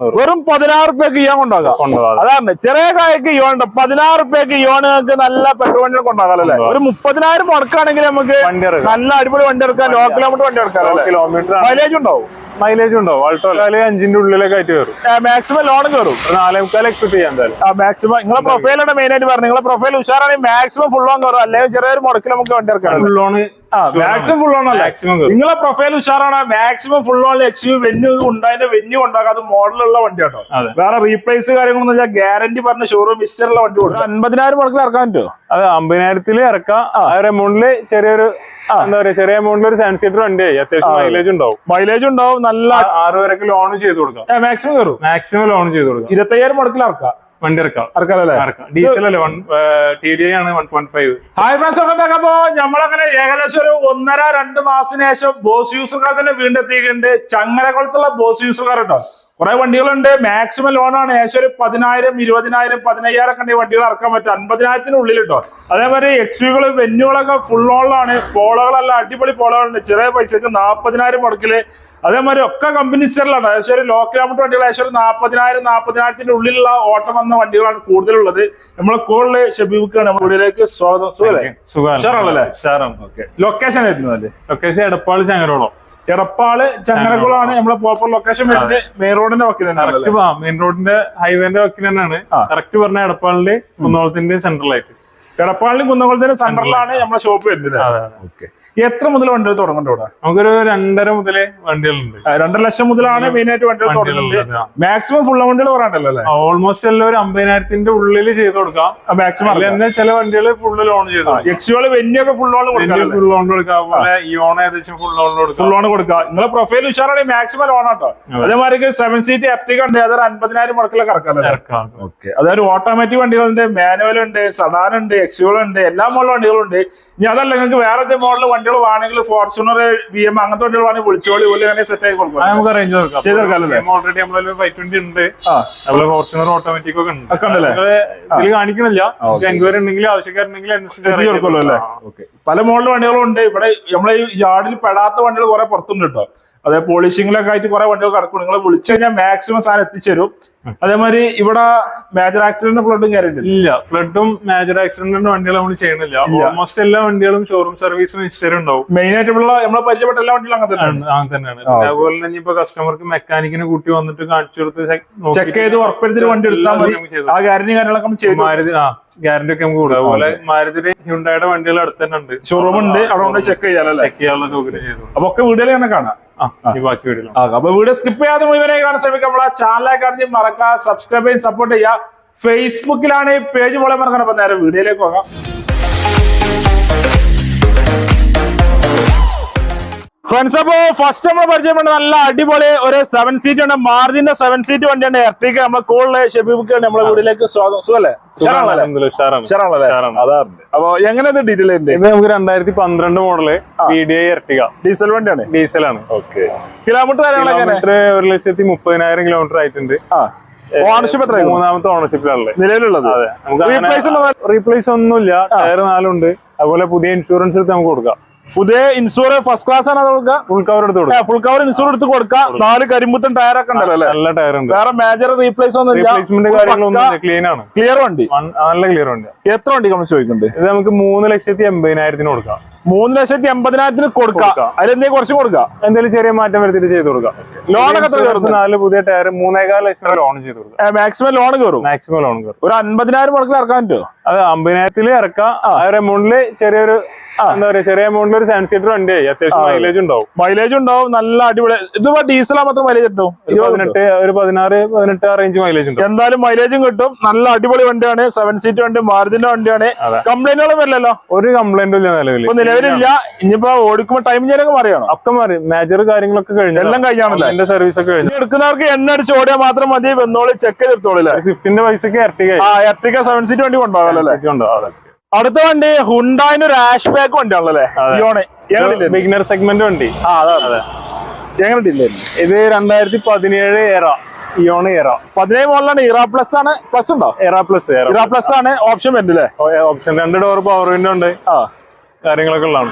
വെറും പതിനാറ് റുപ്യക്ക് ഇയോൺ കൊണ്ടാകാം അതാണ്. ചെറിയ കായക്ക് ഇയോൺ ഉണ്ട്. പതിനാറ് റുപ്യക്ക് ഇയോൺ നിങ്ങൾക്ക് നല്ല പെട്രോൾ വണ്ടി കൊണ്ടാകാം അല്ലേ ഒരു മുപ്പതിനായിരം മുടക്കാണെങ്കിൽ നമുക്ക് നല്ല അടിപൊളി വണ്ടി എടുക്കാം. ലോ കിലോമീറ്റർ വണ്ടി എടുക്കാം മൈലേജ് ഉണ്ടാവും. മൈലേജ് ഉണ്ടാവും അല്ലെ? അഞ്ചിന്റെ ഉള്ളിലേക്ക് ആയിട്ട് കയറും. മാക്സിമം ലോൺ കയറും. നാലേമുക്കാൽ നാലേ മുക്കാൽ എക്സ്പെക്ട് ചെയ്യാൻ എന്തായാലും. മാക്സിമം നിങ്ങളെ പ്രൊഫൈലാണ് മെയിൻ ആയിട്ട് പറഞ്ഞത്. നിങ്ങളെ പ്രൊഫൈൽ ഉഷാറാണെങ്കിൽ മാക്സിമം ഫുൾ ലോൺ കയറും. അല്ലെങ്കിൽ ചെറിയൊരു മുടക്കിൽ നമുക്ക് വണ്ടി ഇറക്കാം. Full loan maximum full loan അല്ല? നിങ്ങളെ പ്രൊഫൈൽ ഉഷാറാണ്. Maximum full loan X U Venue ഉണ്ടായതിന്റെ Venue ഉണ്ടാക്കാം അത് മോഡലുള്ള വണ്ടി കേട്ടോ. വേറെ റീപ്ലേസ് കാര്യങ്ങളൊന്നും വെച്ചാൽ ഗ്യാരണ്ടി പറഞ്ഞ ഷോറൂം ഹിസ്റ്ററുള്ള വണ്ടി കൊടുക്കും. അൻപതിനായിരം മുടക്കിൽ ഇറക്കാൻ പറ്റുമോ? അത് അമ്പതിനായിരത്തിൽ ഇറക്കാം. ആ ഒരു ചെറിയൊരു എന്താ പറയാ ചെറിയ എമൗണ്ടിൽ ഒരു സെവൻ സീറ്റർ വണ്ടി അത്യാവശ്യം മൈലേജ് ഉണ്ടാവും. മൈലേജ് ഉണ്ടാവും നല്ല ആറ് പേരൊക്കെ ലോൺ ചെയ്ത് കൊടുക്കാം. മാക്സിമം കയറും മാക്സിമം ലോൺ ചെയ്ത് കൊടുക്കാം. ഇരുപത്തയ്യായിരം മുടക്കിൽ ഇറക്കാം. വണ്ടി ഇറക്കാം ഇറക്കാല്ലേ ഇറക്കാം ഡീസൽ അല്ലേ? വൺ ടി ഡി ആണ് one point five hi friends ഒക്കെ അപ്പോ നമ്മളങ്ങനെ ഏകദേശം ഒരു ഒന്നര രണ്ട് മാസത്തിന് ശേഷം ബോസ് യൂസുകാർ തന്നെ വീണ്ടും എത്തിയിട്ടുണ്ട്. ചങ്ങരകുളത്തുള്ള ബോസ് യൂസുകാർ കേട്ടോ. കുറെ വണ്ടികളുണ്ട്. മാക്സിമം ലോണാണ് ഏകദേശം ഒരു പതിനായിരം ഇരുപതിനായിരം പതിനയ്യായിരം ഒക്കെ വണ്ടികൾ ഇറക്കാൻ പറ്റും അൻപതിനായിരത്തിന് ഉള്ളിൽ കേട്ടോ. അതേപോലെ എക്സ് വെന്യൂകളൊക്കെ ഫുൾ ഓണിലാണ് പോളകളല്ല അടിപൊളി പോളകളുണ്ട്. ചെറിയ പൈസക്ക് നാൽപ്പതിനായിരം മുടക്കിൽ. അതേമാതിരി ഒക്കെ കമ്പനി സ്റ്ററിലാണ് ഏകദേശം ഒരു ലോ കിലോമീറ്റർ വണ്ടികൾ ഏകദേശം ഒരു നാൽപ്പതിനായിരം നാൽപ്പതിനായിരത്തിന്റെ ഉള്ളിലുള്ള ഓട്ടം വന്ന വണ്ടികളാണ് കൂടുതലുള്ളത്. നമ്മളെ കോളിൽ ഷബീബിക്കാണ് നമ്മുടെ സ്വാഗതം? സുഖമാണ് ലൊക്കേഷൻ വരുന്നത് ലൊക്കേഷൻ എടപ്പാൾ ചങ്ങരോളം. എടപ്പാൾ ചങ്ങരകുളമാണ് നമ്മളെ പ്രോപ്പർ ലൊക്കേഷൻ വരുന്നത്. മെയിൻ റോഡിന്റെ വക്കിൽ തന്നെയാണ് മെയിൻ റോഡിന്റെ ഹൈവേന്റെ വക്കിൽ തന്നെയാണ്. കറക്റ്റ് പറഞ്ഞ എടപ്പാളിന്റെ കുന്നോളത്തിന്റെ സെന്ററിലായിട്ട് എടപ്പാളിലും കുന്നകുളത്തിന്റെ സെന്ററിലാണ് നമ്മളെ ഷോപ്പ് വരുന്നത്. ഓക്കെ. എത്ര മുതൽ വണ്ടികൾ തുടങ്ങുന്നുണ്ട് ഇവിടെ? നമുക്കൊരു രണ്ടര മുതലേ വണ്ടികളുണ്ട്. രണ്ടര ലക്ഷം മുതലാണ് മെയിൻ ആയിട്ട് വണ്ടികൾ തുടങ്ങുന്നത്. മാക്സിമം ഫുൾ വണ്ടികൾ പറയാണ്ടല്ലോ അല്ലേ? ഓൾമോസ്റ്റ് എല്ലാം ഒരു അമ്പതിനായിരത്തിന്റെ ഉള്ളിൽ ചെയ്ത് കൊടുക്കാം. മാക്സിമം അല്ല? ചില വണ്ടികൾ ഫുള്ള് ലോൺ ചെയ്ത് കൊടുക്കാം. എക്സുകൾ വെന്യൊക്കെ ഫുൾ ലോൺ കൊടുക്കാം ഫുൾ ലോൺ കൊടുക്കാം. അതുപോലെ ഇയോൺ ഏകദേശം ഫുൾ ലോൺ കൊടുക്കാം. ഫുൾ ലോൺ കൊടുക്കാം. നിങ്ങളെ പ്രൊഫൈൽ ഉഷാറാണെങ്കിൽ മാക്സിമം ലോൺ ആട്ടോ. അതേമാതിരി സെവൻ സീറ്റ് എഫ്റ്റിക ഉണ്ട്. അതൊരു അൻപതിനായിരം മുടക്കിലൊക്കെ ഇറക്കാം ഓക്കെ അതായത് ഓട്ടോമാറ്റിക് വണ്ടികളുണ്ട്. മാനുവൽ ഉണ്ട് സഡാൻ ഉണ്ട് എക്സ്യൂൾ ഉണ്ട്. എല്ലാ മോഡൽ വണ്ടികളുണ്ട് ഇനി അതല്ല നിങ്ങൾക്ക് വേറെ മോഡൽ മോഡൽ വണ്ടികൾ വേണമെങ്കിൽ ഫോർച്യൂണർ ബി എം അങ്ങനത്തെ വണ്ടികൾ വേണമെങ്കിൽ വിളിച്ചോളി പോലെ തന്നെ സെറ്റ് ആയി കൊടുക്കും. നമുക്ക് അറേഞ്ച്? ഓൾറെഡി നമ്മളൊരു ഫൈവ് ട്വന്റി ഉണ്ട്. അതുപോലെ ഫോർച്യൂണർ ഓട്ടോമാറ്റിക് ഒക്കെ ഉണ്ട്. ഇതിൽ കാണിക്കണില്ല. എൻക്വയറി ഉണ്ടെങ്കിൽ ആവശ്യക്കാരുണ്ടെങ്കിൽ കൊടുക്കുമല്ലോ അല്ലേ? പല മോഡൽ വണ്ടികളും ഉണ്ട് ഇവിടെ നമ്മളെ ഈ യാർഡിൽ പെടാത്ത വണ്ടികൾ കുറെ പുറത്തുണ്ട് കേട്ടോ. അതെ പോളിഷിങ്ങിലൊക്കെ ആയിട്ട് കുറെ വണ്ടികൾ കിടക്കും. നിങ്ങൾ വിളിച്ചു കഴിഞ്ഞാൽ മാക്സിമം സാധനം എത്തിച്ചേരും അതേമാതിരി ഇവിടെ മേജർ ആക്സിഡന്റ് ഫ്ലഡും കാര്യമില്ല. ഇല്ല ഫ്ലഡും മേജർ ആക്സിഡന്റിന്റെ വണ്ടികൾ നമ്മൾ ചെയ്യുന്നില്ല ഓൾമോസ്റ്റ് എല്ലാ വണ്ടികളും ഷോറൂം സർവീസും ഹിസ്റ്ററി ഉണ്ടാവും. മെയിൻ ആയിട്ടുള്ള നമ്മളെ പരിചയപ്പെട്ട എല്ലാ വണ്ടികളും അങ്ങനെ തന്നെയാണ്. അങ്ങനെ തന്നെയാണ്. അതുപോലെ തന്നെ ഇപ്പൊ കസ്റ്റമർക്ക് മെക്കാനിക്കിനെ കൂട്ടി വന്നിട്ട് കാണിച്ചു കൊടുത്ത് ചെക്ക് ചെയ്ത് ഉറപ്പെടുത്തിട്ട് വണ്ടി എടുത്താൽ മതി. ആ ഗ്യാരണ്ടി കാര്യങ്ങളൊക്കെ ചെയ്തു. മാരുതി ആ ഗ്യാരണ്ടി ഒക്കെ നമുക്ക് കൊടുക്കും. അതുപോലെ മാരുതിയുടെ ഹ്യുണ്ടായുടെ വണ്ടികൾ അടുത്ത് തന്നെ ഉണ്ട്. ഷോറൂം ഉണ്ട്. അവിടെ ചെക്ക് ചെയ്യാനല്ലേ ചെക്ക് ചെയ്യാനുള്ള സൗകര്യം അപ്പൊ ഒക്കെ വീടുകളിൽ തന്നെ കാണാം. അപ്പൊ വീഡിയോ സ്കിപ്പ് ചെയ്യാതെ മുഴുവനെ കാണാൻ ശ്രമിക്കാം നമ്മളെ ചാനലെ കാണിച്ച് മറക്കുക സബ്സ്ക്രൈബ് ചെയ്യാൻ സപ്പോർട്ട് ചെയ്യുക. ഫേസ്ബുക്കിലാണ് ഈ പേജ് പോലെ മറക്കണം. അപ്പൊ നേരെ വീഡിയോയിലേക്ക് പോകാം. ഫ്രണ്ട്സ് അപ്പോ ഫസ്റ്റ് നമ്മൾ പരിചയപ്പെട്ട നല്ല അടിപൊളി ഒരു സെവൻ സീറ്റ് ഉണ്ട്. മാർജിന്റെ സെവൻ സീറ്റ് വണ്ടിയാണ് എർട്ടിക്ക നമ്മളെ കൂടുതൽ ഷെബിബുക്ക് നമ്മളെ വീട്ടിലേക്ക് സ്വാഗതം. സുഖല്ലേ. അപ്പൊ എങ്ങനെ ഡീറ്റെയിൽ ഇത് നമുക്ക് രണ്ടായിരത്തി പന്ത്രണ്ട് model B D I Ertiga diesel വണ്ടിയാണ്? ഡീസലാണ് ഓക്കെ കിലോമീറ്റർ? കിലോമീറ്റർ ഒരു ലക്ഷത്തി മുപ്പതിനായിരം കിലോമീറ്റർ ആയിട്ടുണ്ട്. ആ. ഓണർഷിപ്പ് എത്ര മൂന്നാമത്തെ ഓണർഷിപ്പിലാണല്ലേ നിലവിലുള്ളത്? റീപ്ലേസ് ഒന്നുമില്ല. ടയർ നാലുണ്ട്. അതുപോലെ പുതിയ ഇൻഷുറൻസ് എടുത്ത് നമുക്ക് കൊടുക്കാം. പുതിയ ഇൻഷുറൻസ് ഫസ്റ്റ് ക്ലാസ് ആണ് കൊടുക്കുക. ഫുൾ കവർ എടുത്ത് ഫുൾ കവർ ഇൻഷൂർ എടുത്ത് കൊടുക്കാം നാല് കരിമ്പുത്തൻ ടയർ ഒക്കെ ഉണ്ടല്ലോ നല്ല ടയർ ഉണ്ട്. വേറെ മേജർ റീപ്ലേസ് ഒന്നും റീപ്ലേസ്മെന്റ് കാര്യങ്ങളൊന്നും ക്ലീൻ ആണ്. ക്ലിയർ വണ്ടി. നല്ല ക്ലിയർ വണ്ടി. എത്ര വണ്ടി നമ്മൾ ചോദിക്കുന്നുണ്ട്? ഇത് നമുക്ക് മൂന്ന് ലക്ഷത്തി എൺപതിനായിരത്തിന് കൊടുക്കാം. മൂന്ന് ലക്ഷത്തി എൺപതിനായിരത്തിന് കൊടുക്കാം. അതിലെന്തെങ്കിലും കുറച്ച് കൊടുക്കാം. എന്തെങ്കിലും ചെറിയ മാറ്റം വരുത്തിയിട്ട് ചെയ്ത് കൊടുക്കാം. ലോൺ ഒക്കെ നാല് പുതിയ ടയർ മൂന്നേകാൽ ലക്ഷം ലോൺ ചെയ്ത് കൊടുക്കാം. മാക്സിമം ലോൺ കയറും? മാക്സിമം ലോൺ കയറും. ഒരു അൻപതിനായിരം മുടക്കിൽ ഇറക്കാൻ പറ്റുമോ? അത് അമ്പതിനായിരത്തിൽ ഇറക്കാം. ആ ഒരു എമൗണ്ടിൽ ചെറിയൊരു എന്താ പറയാ ചെറിയ എമൗണ്ടിൽ ഒരു സെവൻ സീറ്റർ വണ്ടി അത്യാവശ്യം മൈലേജ് ഉണ്ടാവും. മൈലേജ് ഉണ്ടാവും നല്ല അടിപൊളി. ഇതിപ്പോ ഡീസലാ മാത്രം മൈലേജ് കിട്ടും പതിനെട്ട് ഒരു പതിനാറ് പതിനെട്ട് ആ റേഞ്ച് മൈലേജ് ഉണ്ട് എന്തായാലും മൈലേജും കിട്ടും. നല്ല അടിപൊളി വണ്ടിയാണ്. സെവൻ സീറ്റ് വണ്ടി മാർജിന്റെ വണ്ടിയാണ്. കംപ്ലൈന്റുകളും വരില്ലല്ലോ? ഒരു കംപ്ലൈന്റും ഇല്ല നിലവിൽ ഇപ്പൊ നിലവിലില്ല. ഇനിയിപ്പോ ഓടിക്കുമ്പോ ടൈം ചെയ്യാനൊക്കെ മാറിയാണ് ഒക്കെ മാറി. മേജർ കാര്യങ്ങളൊക്കെ കഴിഞ്ഞു എല്ലാം കഴിഞ്ഞാണല്ലോ? എന്റെ സർവീസ് ഒക്കെ കഴിഞ്ഞു. എടുക്കുന്നവർക്ക് എണ്ണ അടിച്ച് ഓടിയാൽ മാത്രം മതി. വന്നോളി ചെക്ക് ചെയ്തെടുത്തോളില്ലേ സ്വിഫ്റ്റിന്റെ പൈസക്ക് ഇരട്ടിക ആ എർട്ടിക്ക സെവൻ സീറ്റ് വണ്ടി കൊണ്ടുപോകാമല്ലോ അതെ. അടുത്ത വണ്ടി ഹുണ്ടായിന് ഒരു ആഷ് ബാക്ക് വണ്ടിയാണല്ലേ എങ്ങനെ ബിഗിനർ സെഗ്മെന്റ് വണ്ടി. ആ അതെ അതെ. ഞങ്ങളുടെ ഇത് രണ്ടായിരത്തി പതിനേഴ് എറ ഇയോൺ എറ പതിനേഴ് മോഡലാണ് ഇറ പ്ലസ് ആണ്. പ്ലസ് ഉണ്ടോ? എറ പ്ലസ് ഇറ പ്ലസ് ആണ്. ഓപ്ഷൻ വരുന്നില്ലേ ഓപ്ഷൻ രണ്ട് ഡോർ പവർ വിൻഡോ ഉണ്ട്. ആ. കാര്യങ്ങളൊക്കെ ഉള്ളതാണ്